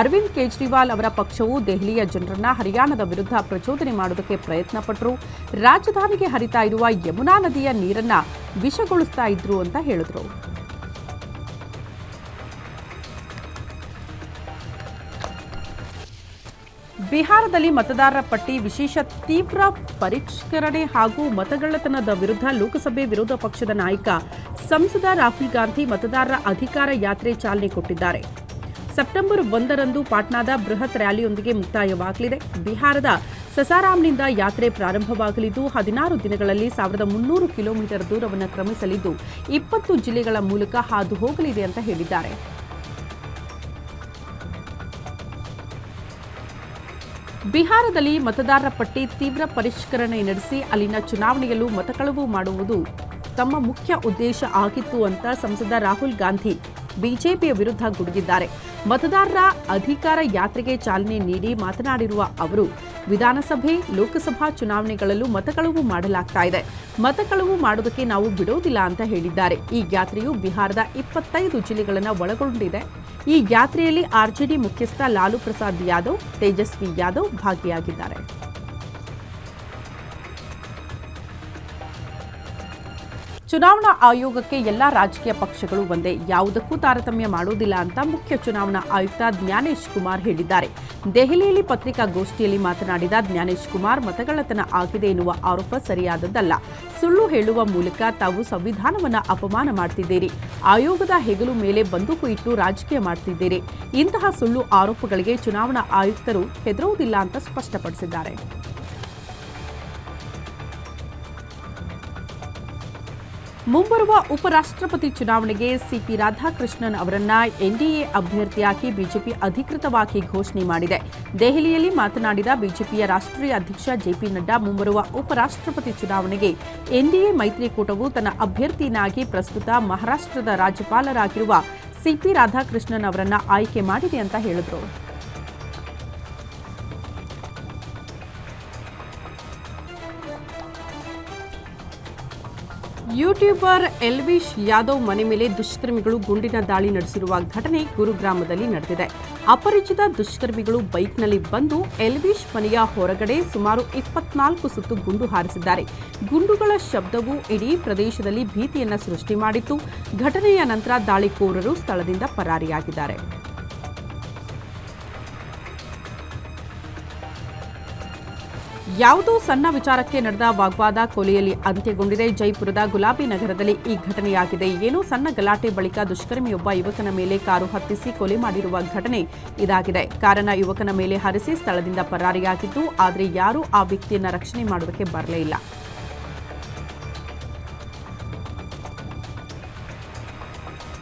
ಅರವಿಂದ್ ಕೇಜ್ರಿವಾಲ್ ಅವರ ಪಕ್ಷವು ದೆಹಲಿಯ ಜನರನ್ನ ಹರಿಯಾಣದ ವಿರುದ್ಧ ಪ್ರಚೋದನೆ ಮಾಡುವುದಕ್ಕೆ ಪ್ರಯತ್ನ ಪಟ್ಟರು ರಾಜಧಾನಿಗೆ ಹರಿತಾ ಇರುವ ಯಮುನಾ ನದಿಯ ನೀರನ್ನ ವಿಷಗೊಳಿಸ್ತಾ ಇದ್ರು ಅಂತ ಹೇಳಿದ್ರು. ಬಿಹಾರದಲ್ಲಿ ಮತದಾರರ ಪಟ್ಟಿ ವಿಶೇಷ ತೀವ್ರ ಪರಿಷ್ಕರಣೆ ಹಾಗೂ ಮತಗಳ್ಳತನದ ವಿರುದ್ಧ ಲೋಕಸಭೆ ವಿರೋಧ ಪಕ್ಷದ ನಾಯಕ ಸಂಸದ ರಾಹುಲ್ ಗಾಂಧಿ ಮತದಾರರ ಅಧಿಕಾರ ಯಾತ್ರೆ ಚಾಲನೆ ಕೊಟ್ಟಿದ್ದಾರೆ. ಸೆಪ್ಟೆಂಬರ್ ಒಂದರಂದು ಪಾಟ್ನಾದ ಬೃಹತ್ ರ್ಯಾಲಿಯೊಂದಿಗೆ ಮುಕ್ತಾಯವಾಗಲಿದೆ. ಬಿಹಾರದ ಸಸಾರಾಮ್ನಿಂದ ಯಾತ್ರೆ ಪ್ರಾರಂಭವಾಗಲಿದ್ದು, ಹದಿನಾರು ದಿನಗಳಲ್ಲಿ ಸಾವಿರದ ಮುನ್ನೂರು ಕಿಲೋಮೀಟರ್ ದೂರವನ್ನು ಕ್ರಮಿಸಲಿದ್ದು, ಇಪ್ಪತ್ತು ಜಿಲ್ಲೆಗಳ ಮೂಲಕ ಹಾದು ಹೋಗಲಿದೆ ಅಂತ ಹೇಳಿದ್ದಾರೆ. ಬಿಹಾರದಲ್ಲಿ ಮತದಾರರ ಪಟ್ಟಿ ತೀವ್ರ ಪರಿಷ್ಕರಣೆ ನಡೆಸಿ, ಅಲ್ಲಿನ ಚುನಾವಣೆಯಲ್ಲೂ ಮತಕಳವು ಮಾಡುವುದು ತಮ್ಮ ಮುಖ್ಯ ಉದ್ದೇಶ ಆಗಿತ್ತು ಅಂತ ಸಂಸದ ರಾಹುಲ್ ಗಾಂಧಿ ಬಿಜೆಪಿಯ ವಿರುದ್ಧ ಗುಡುಗಿದ್ದಾರೆ. ಮತದಾರರ ಅಧಿಕಾರ ಯಾತ್ರೆಗೆ ಚಾಲನೆ ನೀಡಿ ಮಾತನಾಡಿರುವ ಅವರು, ವಿಧಾನಸಭೆ, ಲೋಕಸಭಾ ಚುನಾವಣೆಗಳಲ್ಲೂ ಮತಕಳವು ಮಾಡಲಾಗ್ತಾ ಇದೆ. ಮತಕಳವು ಮಾಡೋದಕ್ಕೆ ನಾವು ಬಿಡೋದಿಲ್ಲ ಅಂತ ಹೇಳಿದ್ದಾರೆ. ಈ ಯಾತ್ರೆಯು ಬಿಹಾರದ ಇಪ್ಪತ್ತೈದು ಜಿಲ್ಲೆಗಳನ್ನು ಒಳಗೊಂಡಿದೆ. ಈ ಯಾತ್ರೆಯಲ್ಲಿ ಆರ್ಜೆಡಿ ಮುಖ್ಯಸ್ಥ ಲಾಲು ಪ್ರಸಾದ್ ಯಾದವ್, ತೇಜಸ್ವಿ ಯಾದವ್ ಭಾಗಿಯಾಗಿದ್ದಾರೆ. ಚುನಾವಣಾ ಆಯೋಗಕ್ಕೆ ಎಲ್ಲಾ ರಾಜಕೀಯ ಪಕ್ಷಗಳು ಒಂದೇ ಯಾವುದಕ್ಕೂ ತಾರತಮ್ಯ ಮಾಡುವುದಿಲ್ಲ ಅಂತ ಮುಖ್ಯ ಚುನಾವಣಾ ಆಯುಕ್ತ ಜ್ಞಾನೇಶ್ ಕುಮಾರ್ ಹೇಳಿದ್ದಾರೆ. ದೆಹಲಿಯಲ್ಲಿ ಪತ್ರಿಕಾಗೋಷ್ಠಿಯಲ್ಲಿ ಮಾತನಾಡಿದ ಜ್ಞಾನೇಶ್ ಕುಮಾರ್, ಮತಗಳ್ಳತನ ಆಗಿದೆ ಎನ್ನುವ ಆರೋಪ ಸರಿಯಾದದ್ದಲ್ಲ. ಸುಳ್ಳು ಹೇಳುವ ಮೂಲಕ ತಾವು ಸಂವಿಧಾನವನ್ನ ಅಪಮಾನ ಮಾಡ್ತಿದ್ದೀರಿ. ಆಯೋಗದ ಹೆಗಲು ಮೇಲೆ ಬಂದೂಕು ಇಟ್ಟು ರಾಜಕೀಯ ಮಾಡ್ತಿದ್ದೀರಿ. ಇಂತಹ ಸುಳ್ಳು ಆರೋಪಗಳಿಗೆ ಚುನಾವಣಾ ಆಯುಕ್ತರು ಹೆದರುವುದಿಲ್ಲ ಅಂತ ಸ್ಪಷ್ಟಪಡಿಸಿದ್ದಾರೆ. ಮುಂಬರುವ ಉಪರಾಷ್ಟ್ರಪತಿ ಚುನಾವಣೆಗೆ ಸಿಪಿ ರಾಧಾಕೃಷ್ಣನ್ ಅವರನ್ನ ಎನ್ಡಿಎ ಅಭ್ಯರ್ಥಿಯಾಗಿ ಬಿಜೆಪಿ ಅಧಿಕೃತವಾಗಿ ಘೋಷಣೆ ಮಾಡಿದೆ. ದೆಹಲಿಯಲ್ಲಿ ಮಾತನಾಡಿದ ಬಿಜೆಪಿಯ ರಾಷ್ಟ್ರೀಯ ಅಧ್ಯಕ್ಷ ಜೆಪಿ ನಡ್ಡಾ, ಮುಂಬರುವ ಉಪರಾಷ್ಟ್ರಪತಿ ಚುನಾವಣೆಗೆ ಎನ್ಡಿಎ ಮೈತ್ರಿಕೂಟವು ತನ್ನ ಅಭ್ಯರ್ಥಿಯನ್ನಾಗಿ ಪ್ರಸ್ತುತ ಮಹಾರಾಷ್ಟ್ರದ ರಾಜ್ಯಪಾಲರಾಗಿರುವ ಸಿಪಿ ರಾಧಾಕೃಷ್ಣನ್ ಅವರನ್ನ ಆಯ್ಕೆ ಮಾಡಿದೆ ಅಂತ ಹೇಳಿದರು. ಯೂಟ್ಯೂಬರ್ ಎಲ್ವಿಶ್ ಯಾದವ್ ಮನೆ ಮೇಲೆ ದುಷ್ಕರ್ಮಿಗಳು ಗುಂಡಿನ ದಾಳಿ ನಡೆಸಿರುವ ಘಟನೆ ಗುರುಗ್ರಾಮದಲ್ಲಿ ನಡೆದಿದೆ. ಅಪರಿಚಿತ ದುಷ್ಕರ್ಮಿಗಳು ಬೈಕ್ನಲ್ಲಿ ಬಂದು ಎಲ್ವಿಶ್ ಮನೆಯ ಹೊರಗಡೆ ಸುಮಾರು ಇಪ್ಪತ್ನಾಲ್ಕು ಸುತ್ತು ಗುಂಡು ಹಾರಿಸಿದ್ದಾರೆ. ಗುಂಡುಗಳ ಶಬ್ದವು ಇಡೀ ಪ್ರದೇಶದಲ್ಲಿ ಭೀತಿಯನ್ನು ಸೃಷ್ಟಿ ಮಾಡಿತ್ತು. ಘಟನೆಯ ನಂತರ ದಾಳಿಕೋರರು ಸ್ಥಳದಿಂದ ಪರಾರಿಯಾಗಿದ್ದಾರೆ. ಯಾವುದೋ ಸಣ್ಣ ವಿಚಾರಕ್ಕೆ ನಡೆದ ವಾಗ್ವಾದ ಕೊಲೆಯಲ್ಲಿ ಅಂತ್ಯಗೊಂಡಿದೆ. ಜೈಪುರದ ಗುಲಾಬಿ ನಗರದಲ್ಲಿ ಈ ಘಟನೆಯಾಗಿದೆ. ಏನೋ ಸಣ್ಣ ಗಲಾಟೆ ಬಳಿಕ ದುಷ್ಕರ್ಮಿಯೊಬ್ಬ ಯುವಕನ ಮೇಲೆ ಕಾರು ಹತ್ತಿಸಿ ಕೊಲೆ ಮಾಡಿರುವ ಘಟನೆ ಇದಾಗಿದೆ. ಕಾರಣ ಯುವಕನ ಮೇಲೆ ಹರಿಸಿ ಸ್ಥಳದಿಂದ ಪರಾರಿಯಾಗಿದ್ದು, ಆದರೆ ಯಾರೂ ಆ ವ್ಯಕ್ತಿಯನ್ನ ರಕ್ಷಣೆ ಮಾಡೋದಕ್ಕೆ ಬರಲೇ ಇಲ್ಲ.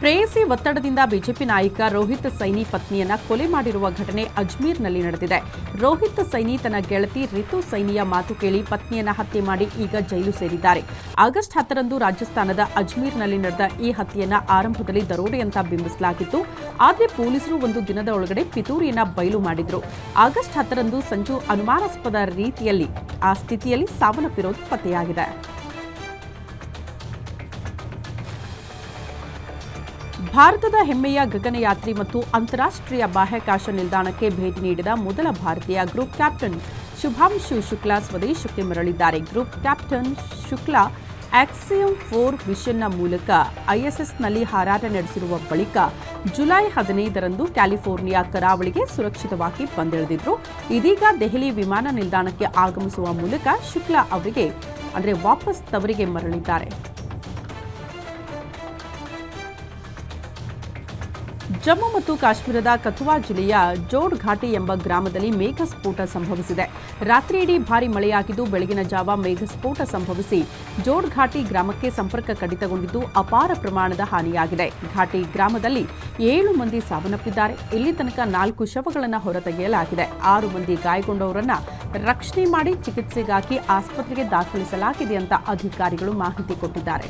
ಪ್ರೇಯಸಿ ಒತ್ತಡದಿಂದ ಬಿಜೆಪಿ ನಾಯಕ ರೋಹಿತ್ ಸೈನಿ ಪತ್ನಿಯನ್ನ ಕೊಲೆ ಮಾಡಿರುವ ಘಟನೆ ಅಜ್ಮೀರ್ನಲ್ಲಿ ನಡೆದಿದೆ. ರೋಹಿತ್ ಸೈನಿ ತನ್ನ ಗೆಳತಿ ರಿತು ಸೈನಿಯ ಮಾತು ಕೇಳಿ ಪತ್ನಿಯನ್ನ ಹತ್ಯೆ ಮಾಡಿ ಈಗ ಜೈಲು ಸೇರಿದ್ದಾರೆ. ಆಗಸ್ಟ್ ಹತ್ತರಂದು ರಾಜಸ್ಥಾನದ ಅಜ್ಮೀರ್ನಲ್ಲಿ ನಡೆದ ಈ ಹತ್ಯೆಯನ್ನ ಆರಂಭದಲ್ಲಿ ದರೋಡೆ ಅಂತ ಬಿಂಬಿಸಲಾಗಿತ್ತು. ಆದರೆ ಪೊಲೀಸರು ಒಂದು ದಿನದ ಒಳಗಡೆ ಪಿತೂರಿಯನ್ನ ಬಯಲು ಮಾಡಿದ್ರು. ಆಗಸ್ಟ್ ಹತ್ತರಂದು ಸಂಜು ಅನುಮಾನಾಸ್ಪದ ರೀತಿಯಲ್ಲಿ ಆ ಸ್ಥಿತಿಯಲ್ಲಿ ಸಾವನ್ನಪ್ಪಿರೋದು ಪತ್ತೆಯಾಗಿದೆ. ಭಾರತದ ಹೆಮ್ಮೆಯ ಗಗನಯಾತ್ರಿ ಮತ್ತು ಅಂತಾರಾಷ್ಟ್ರೀಯ ಬಾಹ್ಯಾಕಾಶ ನಿಲ್ದಾಣಕ್ಕೆ ಭೇಟಿ ನೀಡಿದ ಮೊದಲ ಭಾರತೀಯ ಗ್ರೂಪ್ ಕ್ಯಾಪ್ಟನ್ ಶುಭಾಂಶು ಶುಕ್ಲಾ ಸ್ವದೇಶಕ್ಕೆ ಮರಳಿದ್ದಾರೆ. Group captain Shukla Axiom four ಮಿಷನ್ನ ಮೂಲಕ ಐಎಸ್ಎಸ್ನಲ್ಲಿ ಹಾರಾಟ ನಡೆಸಿರುವ ಬಳಿಕ ಜುಲೈ ಹದಿನೈದರಂದು ಕ್ಯಾಲಿಫೋರ್ನಿಯಾ ಕರಾವಳಿಗೆ ಸುರಕ್ಷಿತವಾಗಿ ಬಂದಿಳಿದಿದ್ರು. ಇದೀಗ ದೆಹಲಿ ವಿಮಾನ ನಿಲ್ದಾಣಕ್ಕೆ ಆಗಮಿಸುವ ಮೂಲಕ ಶುಕ್ಲಾ ಅವರಿಗೆ, ಅಂದರೆ ವಾಪಸ್ ತವರಿಗೆ ಮರಳಿದ್ದಾರೆ. ಜಮ್ಮು ಮತ್ತು ಕಾಶ್ಮೀರದ ಕಥುವಾ ಜಿಲ್ಲೆಯ ಜೋಡ್ ಘಾಟಿ ಎಂಬ ಗ್ರಾಮದಲ್ಲಿ ಮೇಘಸ್ಫೋಟ ಸಂಭವಿಸಿದೆ. ರಾತ್ರಿಯಿಡೀ ಭಾರಿ ಮಳೆಯಾಗಿದ್ದು ಬೆಳಗಿನ ಜಾವ ಮೇಘಸ್ಫೋಟ ಸಂಭವಿಸಿ ಜೋಡ್ ಘಾಟಿ ಗ್ರಾಮಕ್ಕೆ ಸಂಪರ್ಕ ಕಡಿತಗೊಂಡಿದ್ದು ಅಪಾರ ಪ್ರಮಾಣದ ಹಾನಿಯಾಗಿದೆ. ಘಾಟಿ ಗ್ರಾಮದಲ್ಲಿ ಏಳು ಮಂದಿ ಸಾವನ್ನಪ್ಪಿದ್ದಾರೆ. ಇಲ್ಲಿ ತನಕ ನಾಲ್ಕು ಶವಗಳನ್ನು ಹೊರತೆಗೆಯಲಾಗಿದೆ. ಆರು ಮಂದಿ ಗಾಯಗೊಂಡವರನ್ನ ರಕ್ಷಣೆ ಮಾಡಿ ಚಿಕಿತ್ಸೆಗಾಗಿ ಆಸ್ಪತ್ರೆಗೆ ದಾಖಲಿಸಲಾಗಿದೆ ಅಂತ ಅಧಿಕಾರಿಗಳು ಮಾಹಿತಿ ಕೊಟ್ಟಿದ್ದಾರೆ.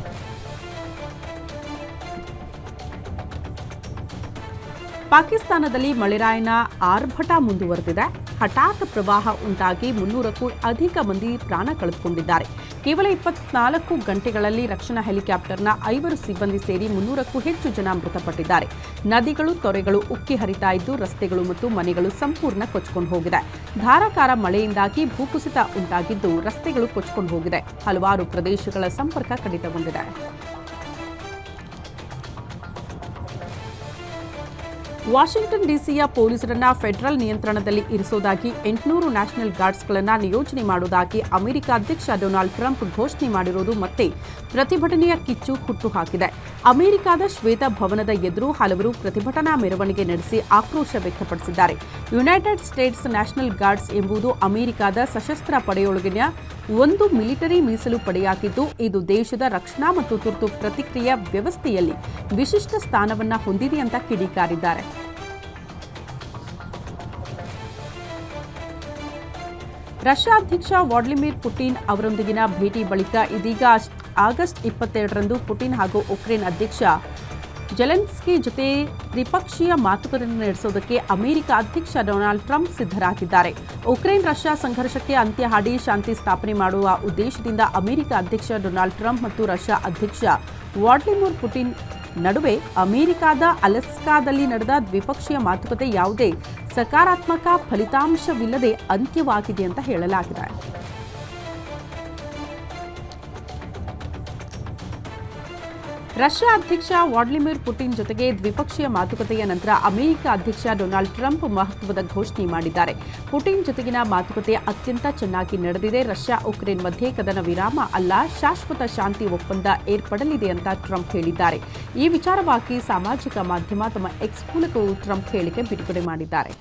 ಪಾಕಿಸ್ತಾನದಲ್ಲಿ ಮಳೆರಾಯನ ಆರ್ಭಟ ಮುಂದುವರೆದಿದೆ. ಹಠಾತ್ ಪ್ರವಾಹ ಉಂಟಾಗಿ ಮುನ್ನೂರಕ್ಕೂ ಅಧಿಕ ಮಂದಿ ಪ್ರಾಣ ಕಳೆದುಕೊಂಡಿದ್ದಾರೆ. ಕೇವಲ ಇಪ್ಪತ್ನಾಲ್ಕು ಗಂಟೆಗಳಲ್ಲಿ ರಕ್ಷಣಾ ಹೆಲಿಕಾಪ್ಟರ್ನ ಐವರು ಸಿಬ್ಬಂದಿ ಸೇರಿ ಮುನ್ನೂರಕ್ಕೂ ಹೆಚ್ಚು ಜನ ಮೃತಪಟ್ಟಿದ್ದಾರೆ. ನದಿಗಳು, ತೊರೆಗಳು ಉಕ್ಕಿ ಹರಿತಾ ಇದ್ದು, ರಸ್ತೆಗಳು ಮತ್ತು ಮನೆಗಳು ಸಂಪೂರ್ಣ ಕೊಚ್ಕೊಂಡು ಹೋಗಿದೆ. ಧಾರಾಕಾರ ಮಳೆಯಿಂದಾಗಿ ಭೂಕುಸಿತ ಉಂಟಾಗಿದ್ದು, ರಸ್ತೆಗಳು ಕೊಚ್ಕೊಂಡು ಹೋಗಿದೆ. ಹಲವಾರು ಪ್ರದೇಶಗಳ ಸಂಪರ್ಕ ಕಡಿತಗೊಂಡಿದೆ. ವಾಷಿಂಗ್ಟನ್ ಡಿಸಿಯ ಪೊಲೀಸರನ್ನ ಫೆಡರಲ್ ನಿಯಂತ್ರಣದಲ್ಲಿ ಇರಿಸೋದಾಗಿ ಎಂಟುನೂರು ನ್ಯಾಷನಲ್ ಗಾರ್ಡ್ಸ್ಗಳನ್ನು ನಿಯೋಜನೆ ಮಾಡುವುದಾಗಿ ಅಮೆರಿಕ ಅಧ್ಯಕ್ಷ ಡೊನಾಲ್ಡ್ ಟ್ರಂಪ್ ಘೋಷಣೆ ಮಾಡಿರುವುದು ಮತ್ತೆ ಪ್ರತಿಭಟನೆಯ ಕಿಚ್ಚು ಹುಟ್ಟುಹಾಕಿದೆ ಅಮೆರಿಕದ ಶ್ವೇತ ಭವನದ ಎದುರು ಹಲವರು ಪ್ರತಿಭಟನಾ ಮೆರವಣಿಗೆ ನಡೆಸಿ ಆಕ್ರೋಶ ವ್ಯಕ್ತಪಡಿಸಿದ್ದಾರೆ. ಯುನೈಟೆಡ್ ಸ್ಟೇಟ್ಸ್ ನ್ಯಾಷನಲ್ ಗಾರ್ಡ್ಸ್ ಎಂಬುದು ಅಮೆರಿಕದ ಸಶಸ್ತ್ರ ಪಡೆಯೊಳಗಿನ ಒಂದು ಮಿಲಿಟರಿ ಮೀಸಲು ಪಡೆಯಾಗಿದ್ದು, ಇದು ದೇಶದ ರಕ್ಷಣಾ ಮತ್ತು ತುರ್ತು ಪ್ರತಿಕ್ರಿಯೆ ವ್ಯವಸ್ಥೆಯಲ್ಲಿ ವಿಶಿಷ್ಟ ಸ್ಥಾನವನ್ನು ಹೊಂದಿದೆ ಅಂತ ಕಿಡಿಕಾರಿದ್ದಾರೆ. ರಷ್ಯಾ ಅಧ್ಯಕ್ಷ ವ್ಲಾಡಿಮಿರ್ ಪುಟಿನ್ ಅವರೊಂದಿಗಿನ ಭೇಟಿ ಬಳಿಕ ಇದೀಗ ಆಗಸ್ಟ್ ಇಪ್ಪತ್ತೆರಡರಂದು ಪುಟಿನ್ ಹಾಗೂ ಉಕ್ರೇನ್ ಅಧ್ಯಕ್ಷ ಜೆಲೆನ್ಸ್ಕಿ ಜೊತೆ ತ್ರಿಪಕ್ಷೀಯ ಮಾತುಕತೆ ನಡೆಸೋದಕ್ಕೆ ಅಮೆರಿಕ ಅಧ್ಯಕ್ಷ ಡೊನಾಲ್ಡ್ ಟ್ರಂಪ್ ಸಿದ್ಧರಾಗಿದ್ದಾರೆ. ಉಕ್ರೇನ್ ರಷ್ಯಾ ಸಂಘರ್ಷಕ್ಕೆ ಅಂತ್ಯ ಹಾಡಿ ಶಾಂತಿ ಸ್ಥಾಪನೆ ಮಾಡುವ ಉದ್ದೇಶದಿಂದ ಅಮೆರಿಕ ಅಧ್ಯಕ್ಷ ಡೊನಾಲ್ಡ್ ಟ್ರಂಪ್ ಮತ್ತು ರಷ್ಯಾ ಅಧ್ಯಕ್ಷ ವ್ಲಾಡಿಮಿರ್ ಪುಟಿನ್ ನಡುವೆ ಅಮೆರಿಕಾದ ಅಲಸ್ಕಾದಲ್ಲಿ ನಡೆದ ದ್ವಿಪಕ್ಷೀಯ ಮಾತುಕತೆ ಯಾವುದೇ ಸಕಾರಾತ್ಮಕ ಫಲಿತಾಂಶವಿಲ್ಲದೆ ಅಂತ್ಯವಾಗಿದೆ ಅಂತ ಹೇಳಲಾಗಿದೆ. ರಷ್ಯಾ ಅಧ್ಯಕ್ಷ ವ್ಲಾಡಿಮಿರ್ ಪುಟಿನ್ ಜೊತೆಗೆ ದ್ವಿಪಕ್ಷೀಯ ಮಾತುಕತೆಯ ನಂತರ ಅಮೆರಿಕ ಅಧ್ಯಕ್ಷ ಡೊನಾಲ್ಡ್ ಟ್ರಂಪ್ ಮಹತ್ವದ ಘೋಷಣೆ ಮಾಡಿದ್ದಾರೆ. ಪುಟಿನ್ ಜೊತೆಗಿನ ಮಾತುಕತೆ ಅತ್ಯಂತ ಚೆನ್ನಾಗಿ ನಡೆದಿದೆ. ರಷ್ಯಾ ಉಕ್ರೇನ್ ಮಧ್ಯೆ ಕದನ ವಿರಾಮ ಅಲ್ಲ, ಶಾಶ್ವತ ಶಾಂತಿ ಒಪ್ಪಂದ ಏರ್ಪಡಲಿದೆ ಅಂತ ಟ್ರಂಪ್ ಹೇಳಿದ್ದಾರೆ. ಈ ವಿಚಾರವಾಗಿ ಸಾಮಾಜಿಕ ಮಾಧ್ಯಮ ತಮ್ಮ ಎಕ್ಸ್ ಮೂಲಕವೂ ಟ್ರಂಪ್ ಹೇಳಿಕೆ ಬಿಡುಗಡೆ ಮಾಡಿದ್ದಾರೆ.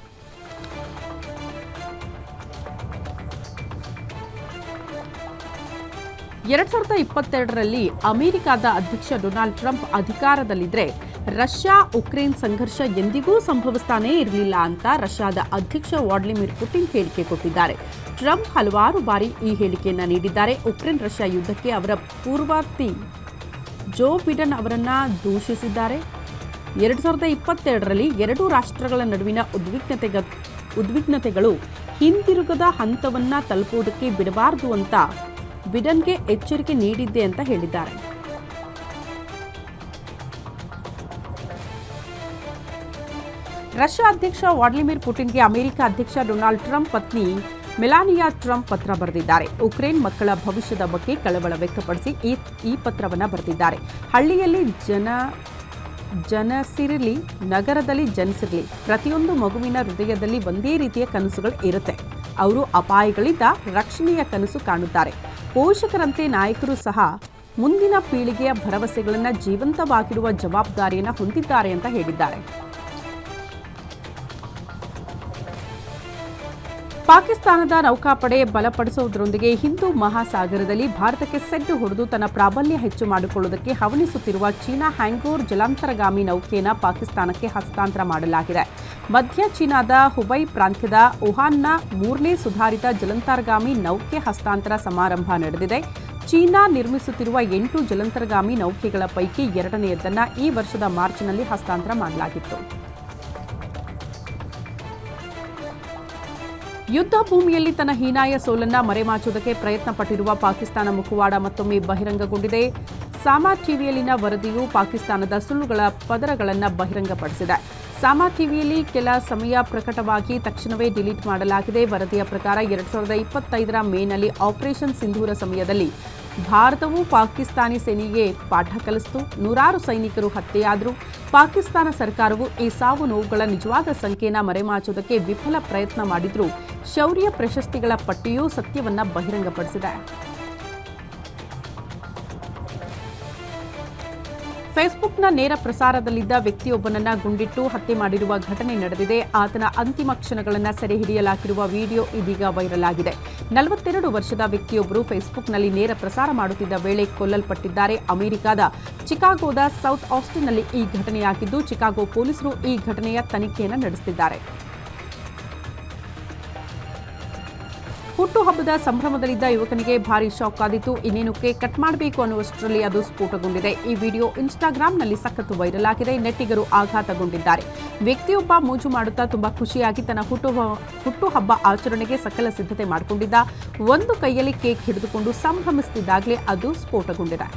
ಎರಡ್ ಸಾವಿರದ ಇಪ್ಪತ್ತೆರಡರಲ್ಲಿ ಅಮೆರಿಕದ ಅಧ್ಯಕ್ಷ ಡೊನಾಲ್ಡ್ ಟ್ರಂಪ್ ಅಧಿಕಾರದಲ್ಲಿದ್ದರೆ ರಷ್ಯಾ ಉಕ್ರೇನ್ ಸಂಘರ್ಷ ಎಂದಿಗೂ ಸಂಭವಿಸ್ತಾನೇ ಇರಲಿಲ್ಲ ಅಂತ ರಷ್ಯಾದ ಅಧ್ಯಕ್ಷ ವಾಡ್ಲಿಮಿರ್ ಪುಟಿನ್ ಹೇಳಿಕೆ ಕೊಟ್ಟಿದ್ದಾರೆ. ಟ್ರಂಪ್ ಹಲವಾರು ಬಾರಿ ಈ ಹೇಳಿಕೆಯನ್ನು ನೀಡಿದ್ದಾರೆ. ಉಕ್ರೇನ್ ರಷ್ಯಾ ಯುದ್ಧಕ್ಕೆ ಅವರ ಪೂರ್ವಾರ್ಥಿ ಜೋ ಬಿಡನ್ ಅವರನ್ನು ದೂಷಿಸಿದ್ದಾರೆ. ಎರಡು ಸಾವಿರದ ಇಪ್ಪತ್ತೆರಡರಲ್ಲಿ ಎರಡೂ ರಾಷ್ಟ್ರಗಳ ನಡುವಿನ ಉದ್ವಿಗ್ನತೆಗ, ಉದ್ವಿಗ್ನತೆಗಳು ಹಿಂದಿರುಗದ ಹಂತವನ್ನು ತಲುಪುವುದಕ್ಕೆ ಬಿಡಬಾರದು ಅಂತ ಬಿಡನ್ಗೆ ಎಚ್ಚರಿಕೆ ನೀಡಿದ್ದೆ ಅಂತ ಹೇಳಿದ್ದಾರೆ. ರಷ್ಯಾ ಅಧ್ಯಕ್ಷ ವ್ಲಾಡಿಮಿರ್ ಪುಟಿನ್ಗೆ ಅಮೆರಿಕ ಅಧ್ಯಕ್ಷ ಡೊನಾಲ್ಡ್ ಟ್ರಂಪ್ ಪತ್ನಿ ಮೆಲಾನಿಯಾ ಟ್ರಂಪ್ ಪತ್ರ ಬರೆದಿದ್ದಾರೆ. ಉಕ್ರೇನ್ ಮಕ್ಕಳ ಭವಿಷ್ಯದ ಬಗ್ಗೆ ಕಳವಳ ವ್ಯಕ್ತಪಡಿಸಿ ಈ ಈ ಪತ್ರವನ್ನು ಬರೆದಿದ್ದಾರೆ. ಹಳ್ಳಿಯಲ್ಲಿ ಜನ, ಜನಸಿರಲಿ, ನಗರದಲ್ಲಿ ಜನಿಸಿರಲಿ ಪ್ರತಿಯೊಂದು ಮಗುವಿನ ಹೃದಯದಲ್ಲಿ ಒಂದೇ ರೀತಿಯ ಕನಸುಗಳು ಇರುತ್ತೆ. ಅವರು ಅಪಾಯಗಳಿಂದ ರಕ್ಷಣೆಯ ಕನಸು ಕಾಣುತ್ತಾರೆ. ಪೋಷಕರಂತೆ ನಾಯಕರು ಸಹ ಮುಂದಿನ ಪೀಳಿಗೆಯ ಭರವಸೆಗಳನ್ನು ಜೀವಂತವಾಗಿರುವ ಜವಾಬ್ದಾರಿಯನ್ನು ಹೊಂದಿದ್ದಾರೆ ಅಂತ ಹೇಳಿದ್ದಾರೆ. ಪಾಕಿಸ್ತಾನದ ನೌಕಾಪಡೆ ಬಲಪಡಿಸುವುದರೊಂದಿಗೆ ಹಿಂದೂ ಮಹಾಸಾಗರದಲ್ಲಿ ಭಾರತಕ್ಕೆ ಸೆಡ್ಡು ಹೊಡೆದು ತನ್ನ ಪ್ರಾಬಲ್ಯ ಹೆಚ್ಚು ಮಾಡಿಕೊಳ್ಳುವುದಕ್ಕೆ ಹವಣಿಸುತ್ತಿರುವ ಚೀನಾ ಹ್ಯಾಂಗೋರ್ ಜಲಾಂತರಗಾಮಿ ನೌಕೆಯನ್ನ ಪಾಕಿಸ್ತಾನಕ್ಕೆ ಹಸ್ತಾಂತರ ಮಾಡಲಾಗಿದೆ. ಮಧ್ಯ ಚೀನಾದ ಹುಬೈ ಪ್ರಾಂತ್ಯದ ವುಹಾನ್ನ ಮೂರನೇ ಸುಧಾರಿತ ಜಲಾಂತರ್ಗಾಮಿ ನೌಕೆ ಹಸ್ತಾಂತರ ಸಮಾರಂಭ ನಡೆದಿದೆ. ಚೀನಾ ನಿರ್ಮಿಸುತ್ತಿರುವ ಎಂಟು ಜಲಾಂತರ್ಗಾಮಿ ನೌಕೆಗಳ ಪೈಕಿ ಎರಡನೆಯದನ್ನು ಈ ವರ್ಷದ ಮಾರ್ಚ್ನಲ್ಲಿ ಹಸ್ತಾಂತರ ಮಾಡಲಾಗಿತ್ತು. ಯುದ್ಧ ಭೂಮಿಯಲ್ಲಿ ತನ್ನ ಹೀನಾಯ ಸೋಲನ್ನ ಮರೆಮಾಚುವುದಕ್ಕೆ ಪ್ರಯತ್ನ ಪಟ್ಟಿರುವ ಪಾಕಿಸ್ತಾನ ಮುಖವಾಡ ಮತ್ತೊಮ್ಮೆ ಬಹಿರಂಗಗೊಂಡಿದೆ. ಸಾಮಾ ಟಿವಿಯಲ್ಲಿನ ವರದಿಯು ಪಾಕಿಸ್ತಾನದ ಸುಳ್ಳುಗಳ ಪದರಗಳನ್ನು ಬಹಿರಂಗಪಡಿಸಿದೆ. ಸಾಮಾ ಟಿವಿಯಲ್ಲಿ ಕೆಲ ಸಮಯ ಪ್ರಕಟವಾಗಿ ತಕ್ಷಣವೇ ಡಿಲೀಟ್ ಮಾಡಲಾಗಿದೆ. ವರದಿಯ ಪ್ರಕಾರ ಎರಡ್ ಸಾವಿರದ ಇಪ್ಪತ್ತೈದರ ಮೇನಲ್ಲಿ ಆಪರೇಷನ್ ಸಿಂಧೂರ ಸಮಯದಲ್ಲಿ ಭಾರತವು ಪಾಕಿಸ್ತಾನಿ ಸೇನೆಗೆ ಪಾಠ ಕಲಿಸಿತು. ನೂರಾರು ಸೈನಿಕರು ಹತ್ಯೆಯಾದರು. ಪಾಕಿಸ್ತಾನ ಸರ್ಕಾರವು ಈ ಸಾವು ನೋವುಗಳ ನಿಜವಾದ ಸಂಖ್ಯೆಯನ್ನು ಮರೆಮಾಚುವುದಕ್ಕೆ ವಿಫಲ ಪ್ರಯತ್ನ ಮಾಡಿದರೂ. ಶೌರ್ಯ ಪ್ರಶಸ್ತಿಗಳ ಪಟ್ಟಿಯೂ ಸತ್ಯವನ್ನ ಬಹಿರಂಗಪಡಿಸಿದೆ. ಫೇಸ್ಬುಕ್ನ ನೇರ ಪ್ರಸಾರದಲ್ಲಿದ್ದ ವ್ಯಕ್ತಿಯೊಬ್ಬನನ್ನ ಗುಂಡಿಟ್ಟು ಹತ್ಯೆ ಮಾಡಿರುವ ಘಟನೆ ನಡೆದಿದೆ. ಆತನ ಅಂತಿಮ ಕ್ಷಣಗಳನ್ನು ಸೆರೆ ಹಿಡಿಯಲಾಗಿರುವ ವಿಡಿಯೋ ಇದೀಗ ವೈರಲ್ ಆಗಿದೆ. ನಲವತ್ತೆರಡು ವರ್ಷದ ವ್ಯಕ್ತಿಯೊಬ್ಬರು ಫೇಸ್ಬುಕ್ನಲ್ಲಿ ನೇರ ಪ್ರಸಾರ ಮಾಡುತ್ತಿದ್ದ ವೇಳೆ ಕೊಲ್ಲಲ್ಪಟ್ಟಿದ್ದಾರೆ. ಅಮೆರಿಕದ ಚಿಕಾಗೋದ ಸೌತ್ ಆಸ್ಟಿನ್ನಲ್ಲಿ ಈ ಘಟನೆಯಾಗಿದ್ದು, ಚಿಕಾಗೋ ಪೊಲೀಸರು ಈ ಘಟನೆಯ ತನಿಖೆಯನ್ನು ನಡೆಸುತ್ತಿದ್ದಾರೆ ಹುಟ್ಟುಹಬ್ಬದ ಸಂಭ್ರಮದಲ್ಲಿದ್ದ ಯುವಕನಿಗೆ ಭಾರಿ ಶಾಕ್ ಆದಿತ್ತು. ಇನ್ನೇನು ಕೇಕ್ ಕಟ್ ಮಾಡಬೇಕು ಅನ್ನುವಷ್ಟರಲ್ಲಿ ಅದು ಸ್ಫೋಟಗೊಂಡಿದೆ. ಈ ವಿಡಿಯೋ ಇನ್ಸ್ಟಾಗ್ರಾಂನಲ್ಲಿ ಸಖತ್ತು ವೈರಲ್ ಆಗಿದೆ. ನೆಟ್ಟಿಗರು ಆಘಾತಗೊಂಡಿದ್ದಾರೆ. ವ್ಯಕ್ತಿಯೊಬ್ಬ ಮೋಜು ಮಾಡುತ್ತಾ ತುಂಬಾ ಖುಷಿಯಾಗಿ ತನ್ನ ಹುಟ್ಟು ಹುಟ್ಟುಹಬ್ಬ ಆಚರಣೆಗೆ ಸಕಲ ಸಿದ್ಧತೆ ಮಾಡಿಕೊಂಡಿದ್ದ. ಒಂದು ಕೈಯಲ್ಲಿ ಕೇಕ್ ಹಿಡಿದುಕೊಂಡು ಸಂಭ್ರಮಿಸುತ್ತಿದ್ದಾಗಲೇ ಅದು ಸ್ಫೋಟಗೊಂಡಿದೆ.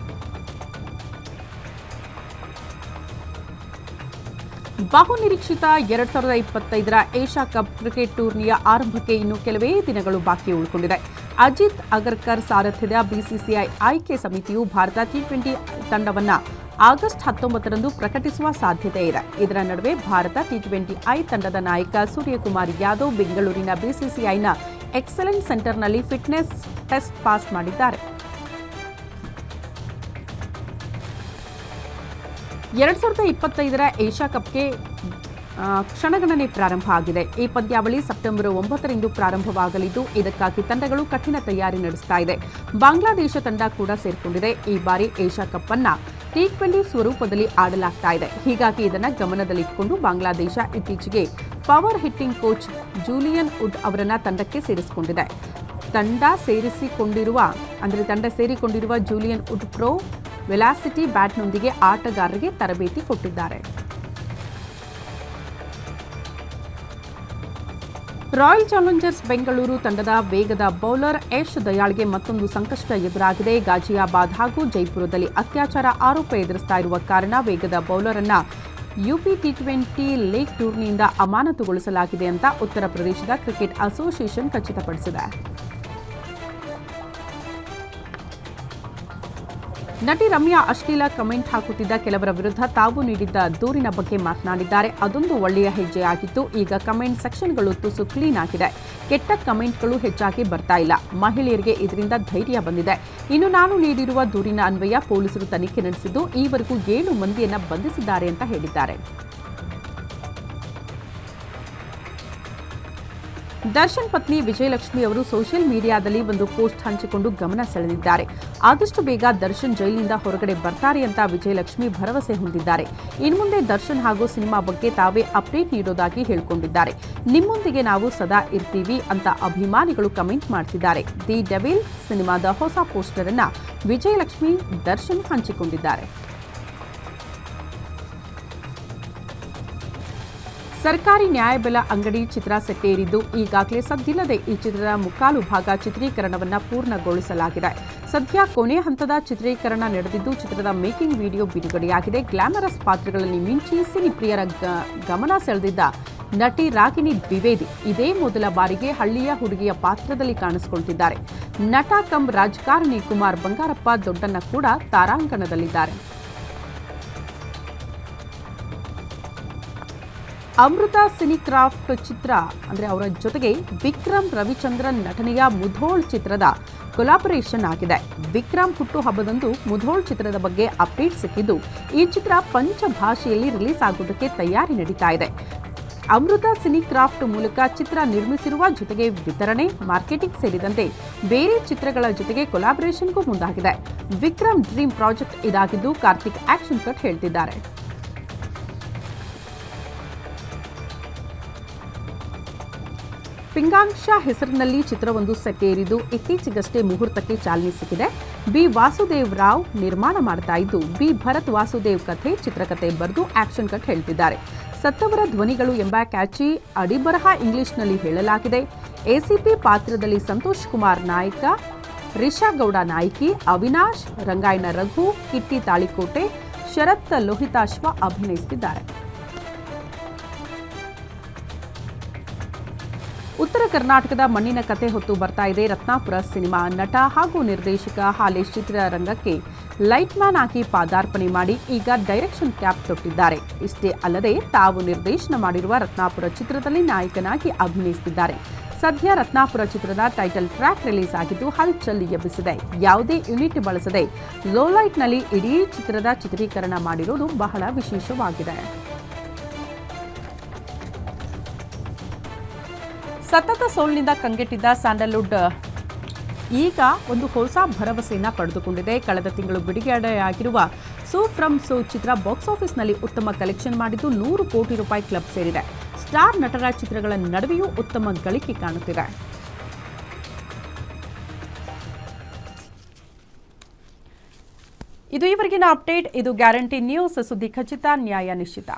ಬಹುನಿರೀಕ್ಷಿತ ಎರಡ್ ಸಾವಿರದ ಇಪ್ಪತ್ತೈದರ ಏಷ್ಯಾ ಕಪ್ ಕ್ರಿಕೆಟ್ ಟೂರ್ನಿಯ ಆರಂಭಕ್ಕೆ ಇನ್ನು ಕೆಲವೇ ದಿನಗಳು ಬಾಕಿ ಉಳಿಕೊಂಡಿದೆ. ಅಜಿತ್ ಅಗರ್ಕರ್ ಸಾರಥ್ಯದ ಬಿಸಿಸಿಐ ಆಯ್ಕೆ ಸಮಿತಿಯು ಭಾರತ ಟಿ ಟ್ವೆಂಟಿ ತಂಡವನ್ನು ಆಗಸ್ಟ್ ಹತ್ತೊಂಬತ್ತರಂದು ಪ್ರಕಟಿಸುವ ಸಾಧ್ಯತೆ ಇದೆ. ಇದರ ನಡುವೆ ಭಾರತ ಟಿ ಟ್ವೆಂಟಿ ಐ ತಂಡದ ನಾಯಕ ಸೂರ್ಯಕುಮಾರ್ ಯಾದವ್ ಬೆಂಗಳೂರಿನ ಬಿಸಿಸಿಐನ ಎಕ್ಸಲೆಂಟ್ ಸೆಂಟರ್ನಲ್ಲಿ ಫಿಟ್ನೆಸ್ ಟೆಸ್ಟ್ ಪಾಸ್ ಮಾಡಿದ್ದಾರೆ. ಎರಡ್ ಸಾವಿರದ ಇಪ್ಪತ್ತೈದರ ಏಷ್ಯಾ ಕಪ್ಗೆ ಕ್ಷಣಗಣನೆ ಪ್ರಾರಂಭ ಆಗಿದೆ. ಈ ಪಂದ್ಯಾವಳಿ ಸೆಪ್ಟೆಂಬರ್ ಒಂಬತ್ತರಿಂದ ಪ್ರಾರಂಭವಾಗಲಿದ್ದು, ಇದಕ್ಕಾಗಿ ತಂಡಗಳು ಕಠಿಣ ತಯಾರಿ ನಡೆಸ್ತಾ ಇದೆ. ಬಾಂಗ್ಲಾದೇಶ ತಂಡ ಕೂಡ ಸೇರಿಕೊಂಡಿದೆ. ಈ ಬಾರಿ ಏಷ್ಯಾ ಕಪ್ ಅನ್ನ ಟಿ ಟ್ವೆಂಟಿ ಸ್ವರೂಪದಲ್ಲಿ ಆಡಲಾಗ್ತಾ ಇದೆ. ಹೀಗಾಗಿ ಇದನ್ನು ಗಮನದಲ್ಲಿಟ್ಟುಕೊಂಡು ಬಾಂಗ್ಲಾದೇಶ ಇತ್ತೀಚೆಗೆ power hitting coach Julian Wood ಅವರನ್ನ ತಂಡಕ್ಕೆ ಸೇರಿಸಿಕೊಂಡಿದೆ. ತಂಡ ಸೇರಿಸಿಕೊಂಡಿರುವ, ಅಂದರೆ ತಂಡ ಸೇರಿಕೊಂಡಿರುವ ಜೂಲಿಯನ್ ವುಡ್ ಪ್ರೋ ವೆಲಾಸಿಟಿ ಬ್ಯಾಟ್ನೊಂದಿಗೆ ಆಟಗಾರರಿಗೆ ತರಬೇತಿ ಕೊಟ್ಟಿದ್ದಾರೆ. ರಾಯಲ್ ಚಾಲೆಂಜರ್ಸ್ ಬೆಂಗಳೂರು ತಂಡದ ವೇಗದ ಬೌಲರ್ ಯಶ್ ದಯಾಳ್ಗೆ ಮತ್ತೊಂದು ಸಂಕಷ್ಟ ಎದುರಾಗಿದೆ. ಗಾಜಿಯಾಬಾದ್ ಹಾಗೂ ಜೈಪುರದಲ್ಲಿ ಅತ್ಯಾಚಾರ ಆರೋಪ ಎದುರಿಸ್ತಾ ಇರುವ ಕಾರಣ ವೇಗದ ಬೌಲರ್ ಅನ್ನ ಯುಪಿ ಟಿ ಟ್ವೆಂಟಿ ಲೀಗ್ ಟೂರ್ನಿಯಿಂದ ಅಮಾನತುಗೊಳಿಸಲಾಗಿದೆ ಅಂತ ಉತ್ತರ ಪ್ರದೇಶದ ಕ್ರಿಕೆಟ್ ಅಸೋಸಿಯೇಷನ್ ಖಚಿತಪಡಿಸಿದೆ. ನಟಿ ರಮ್ಯಾ ಅಶ್ಲೀಲ ಕಮೆಂಟ್ ಹಾಕುತ್ತಿದ್ದ ಕೆಲವರ ವಿರುದ್ಧ ತಾವು ನೀಡಿದ್ದ ದೂರಿನ ಬಗ್ಗೆ ಮಾತನಾಡಿದ್ದಾರೆ. ಅದೊಂದು ಒಳ್ಳೆಯ ಹೆಜ್ಜೆಯಾಗಿತ್ತು ಈಗ ಕಮೆಂಟ್ ಸೆಕ್ಷನ್ಗಳು ತುಸು ಕ್ಲೀನ್ ಆಗಿದೆ. ಕೆಟ್ಟ ಕಮೆಂಟ್ಗಳು ಹೆಚ್ಚಾಗಿ ಬರ್ತಾ ಇಲ್ಲ. ಮಹಿಳೆಯರಿಗೆ ಇದರಿಂದ ಧೈರ್ಯ ಬಂದಿದೆ. ಇನ್ನು ನಾನು ನೀಡಿರುವ ದೂರಿನ ಅನ್ವಯ ಪೊಲೀಸರು ತನಿಖೆ ನಡೆಸಿದ್ದು, ಈವರೆಗೂ ಏಳು ಮಂದಿಯನ್ನು ಬಂಧಿಸಿದ್ದಾರೆ ಅಂತ ಹೇಳಿದ್ದಾರೆ. ದರ್ಶನ್ ಪತ್ನಿ ವಿಜಯಲಕ್ಷ್ಮಿ ಅವರು ಸೋಷಿಯಲ್ ಮೀಡಿಯಾದಲ್ಲಿ ಒಂದು ಪೋಸ್ಟ್ ಹಂಚಿಕೊಂಡು ಗಮನ ಸೆಳೆದಿದ್ದಾರೆ. ಆದಷ್ಟು ಬೇಗ ದರ್ಶನ್ ಜೈಲಿನಿಂದ ಹೊರಗಡೆ ಬರ್ತಾರೆ ಅಂತ ವಿಜಯಲಕ್ಷ್ಮಿ ಭರವಸೆ ಹೊಂದಿದ್ದಾರೆ. ಇನ್ಮುಂದೆ ದರ್ಶನ್ ಹಾಗೂ ಸಿನಿಮಾ ಬಗ್ಗೆ ತಾವೇ ಅಪ್ಡೇಟ್ ನೀಡೋದಾಗಿ ಹೇಳಿಕೊಂಡಿದ್ದಾರೆ. ನಿಮ್ಮೊಂದಿಗೆ ನಾವು ಸದಾ ಇರ್ತೀವಿ ಅಂತ ಅಭಿಮಾನಿಗಳು ಕಮೆಂಟ್ ಮಾಡ್ತಿದ್ದಾರೆ. ದಿ ಡೆವಿಲ್ ಸಿನಿಮಾದ ಹೊಸ ಪೋಸ್ಟರ್ ಅನ್ನ ವಿಜಯಲಕ್ಷ್ಮಿ ದರ್ಶನ್ ಹಂಚಿಕೊಂಡಿದ್ದಾರೆ. ಸರ್ಕಾರಿ ನ್ಯಾಯಬೆಲ ಅಂಗಡಿ ಚಿತ್ರ ಸೆಟ್ಟೇರಿದ್ದು ಈಗಾಗಲೇ ಸದ್ದಿಲ್ಲದೆ ಈ ಚಿತ್ರದ ಮುಕ್ಕಾಲು ಭಾಗ ಚಿತ್ರೀಕರಣವನ್ನು ಪೂರ್ಣಗೊಳಿಸಲಾಗಿದೆ. ಸದ್ಯ ಕೊನೆ ಹಂತದ ಚಿತ್ರೀಕರಣ ನಡೆದಿದ್ದು ಚಿತ್ರದ ಮೇಕಿಂಗ್ ವಿಡಿಯೋ ಬಿಡುಗಡೆಯಾಗಿದೆ. ಗ್ಲಾಮರಸ್ ಪಾತ್ರಗಳಲ್ಲಿ ಮಿಂಚಿ ಸಿನಿ ಪ್ರಿಯರ ಗಮನ ಸೆಳೆದಿದ್ದ ನಟಿ ರಾಗಿಣಿ ದ್ವಿವೇದಿ ಇದೇ ಮೊದಲ ಬಾರಿಗೆ ಹಳ್ಳಿಯ ಹುಡುಗಿಯ ಪಾತ್ರದಲ್ಲಿ ಕಾಣಿಸಿಕೊಳ್ತಿದ್ದಾರೆ. ನಟ ಕಂ ರಾಜಕಾರಣಿ ಕುಮಾರ್ ಬಂಗಾರಪ್ಪ ದೊಡ್ಡಣ್ಣ ಕೂಡ ತಾರಾಂಗಣದಲ್ಲಿದ್ದಾರೆ. ಅಮೃತ ಸಿನಿಕ್ರಾಫ್ಟ್ ಚಿತ್ರ, ಅಂದರೆ ಅವರ ಜೊತೆಗೆ ವಿಕ್ರಮ್ ರವಿಚಂದ್ರನ್ ನಟನೆಯ ಮುಧೋಳ್ ಚಿತ್ರದ ಕೊಲಾಬರೇಷನ್ ಆಗಿದೆ. ವಿಕ್ರಮ್ ಹುಟ್ಟುಹಬ್ಬದಂದು ಮುಧೋಳ್ ಚಿತ್ರದ ಬಗ್ಗೆ ಅಪ್ಡೇಟ್ ಸಿಕ್ಕಿದ್ದು, ಈ ಚಿತ್ರ ಪಂಚ ಭಾಷೆಯಲ್ಲಿ ರಿಲೀಸ್ ಆಗುವುದಕ್ಕೆ ತಯಾರಿ ನಡೀತಾ ಇದೆ. ಅಮೃತ ಸಿನಿಕ್ರಾಫ್ಟ್ ಮೂಲಕ ಚಿತ್ರ ನಿರ್ಮಿಸಿರುವ ಜೊತೆಗೆ ವಿತರಣೆ, ಮಾರ್ಕೆಟಿಂಗ್ ಸೇರಿದಂತೆ ಬೇರೆ ಚಿತ್ರಗಳ ಜೊತೆಗೆ ಕೊಲಾಬರೇಷನ್ಗೂ ಮುಂದಾಗಿದೆ. ವಿಕ್ರಮ್ ಡ್ರೀಮ್ ಪ್ರಾಜೆಕ್ಟ್ ಇದಾಗಿದ್ದು ಕಾರ್ತಿಕ್ ಆಕ್ಷನ್ ಕಟ್ ಹೇಳ್ತಿದ್ದಾರೆ. ಪಿಂಗಾಂಶ ಹೆಸರಿನಲ್ಲಿ ಚಿತ್ರವೊಂದು ಸೆಟ್ಟೇರಿದ್ದು ಇತ್ತೀಚೆಗಷ್ಟೇ ಮುಹೂರ್ತಕ್ಕೆ ಚಾಲನೆ ಸಿಕ್ಕಿದೆ. ಬಿ. ವಾಸುದೇವ್ ರಾವ್ ನಿರ್ಮಾಣ ಮಾಡ್ತಾ ಇದ್ದು, ಬಿ. ಭರತ್ ವಾಸುದೇವ್ ಕಥೆ ಚಿತ್ರಕಥೆ ಬರೆದು ಆಕ್ಷನ್ ಕಟ್ ಹೇಳ್ತಿದ್ದಾರೆ. ಸತ್ತವರ ಧ್ವನಿಗಳು ಎಂಬ ಕ್ಯಾಚಿ ಅಡಿಬರಹ ಇಂಗ್ಲಿಷ್ನಲ್ಲಿ ಹೇಳಲಾಗಿದೆ. ಎಸಿಪಿ ಪಾತ್ರದಲ್ಲಿ ಸಂತೋಷ್ ಕುಮಾರ್ ನಾಯಕ, ರಿಷಾ ಗೌಡ ನಾಯಕಿ, ಅವಿನಾಶ್, ರಂಗಾಯಣ ರಘು, ಕಿಟ್ಟಿ ತಾಳಿಕೋಟೆ, ಶರತ್ ಲೋಹಿತಾಶ್ವ ಅಭಿನಯಿಸುತ್ತಿದ್ದಾರೆ ಉತ್ತರ ಕರ್ನಾಟಕದ ಮಣ್ಣಿನ ಕತೆ ಹೊತ್ತು ಬರ್ತಾ ಇದೆ ರತ್ನಾಪುರ ಸಿನಿಮಾ ನಟ ಹಾಗೂ ನಿರ್ದೇಶಕ ಹಾಲೇಶ್ ಚಿತ್ರರಂಗಕ್ಕೆ ಲೈಟ್ ಮ್ಯಾನ್ ಆಗಿ ಪಾದಾರ್ಪಣೆ ಮಾಡಿ ಈಗ ಡೈರೆಕ್ಷನ್ ಕ್ಯಾಪ್ ತೊಟ್ಟಿದ್ದಾರೆ. ಇಷ್ಟೇ ಅಲ್ಲದೆ ತಾವು ನಿರ್ದೇಶನ ಮಾಡಿರುವ ರತ್ನಾಪುರ ಚಿತ್ರದಲ್ಲಿ ನಾಯಕನಾಗಿ ಅಭಿನಯಿಸುತ್ತಿದ್ದಾರೆ. ಸದ್ಯ ರತ್ನಾಪುರ ಚಿತ್ರದ ಟೈಟಲ್ ಟ್ರ್ಯಾಕ್ ರಿಲೀಸ್ ಆಗಿದ್ದು ಹಲ್ಚಲ್ ಎಬ್ಬಿಸಿದೆ. ಯಾವುದೇ ಯೂನಿಟ್ ಬಳಸದೆ ಲೋಲೈಟ್ನಲ್ಲಿ ಇಡೀ ಚಿತ್ರದ ಚಿತ್ರೀಕರಣ ಮಾಡಿರುವುದು ಬಹಳ ವಿಶೇಷವಾಗಿದೆ. ಸತತ ಸೋಲಿನಿಂದ ಕಂಗೆಟ್ಟಿದ್ದ ಸ್ಯಾಂಡಲ್ವುಡ್, ಈಗ ಒಂದು ಹೊಸ ಭರವಸೆಯನ್ನು ಪಡೆದುಕೊಂಡಿದೆ. ಕಳೆದ ತಿಂಗಳು ಬಿಡುಗಡೆಯಾಗಿರುವ ಸೂ ಫ್ರಮ್ ಸೋ ಚಿತ್ರ ಬಾಕ್ಸ್ ಆಫೀಸ್ನಲ್ಲಿ ಉತ್ತಮ ಕಲೆಕ್ಷನ್ ಮಾಡಿದ್ದು ನೂರು ಕೋಟಿ ರೂಪಾಯಿ ಕ್ಲಬ್ ಸೇರಿದೆ. ಸ್ಟಾರ್ ನಟರ ಚಿತ್ರಗಳ ನಡುವೆಯೂ ಉತ್ತಮ ಗಳಿಕೆ ಕಾಣುತ್ತಿದೆ. ಇದು ಈವರೆಗಿನ ಅಪ್ಡೇಟ್. ಇದು ಗ್ಯಾರಂಟಿ ನ್ಯೂಸ್. ಸುದ್ದಿ ಖಚಿತ, ನ್ಯಾಯ ನಿಶ್ಚಿತ.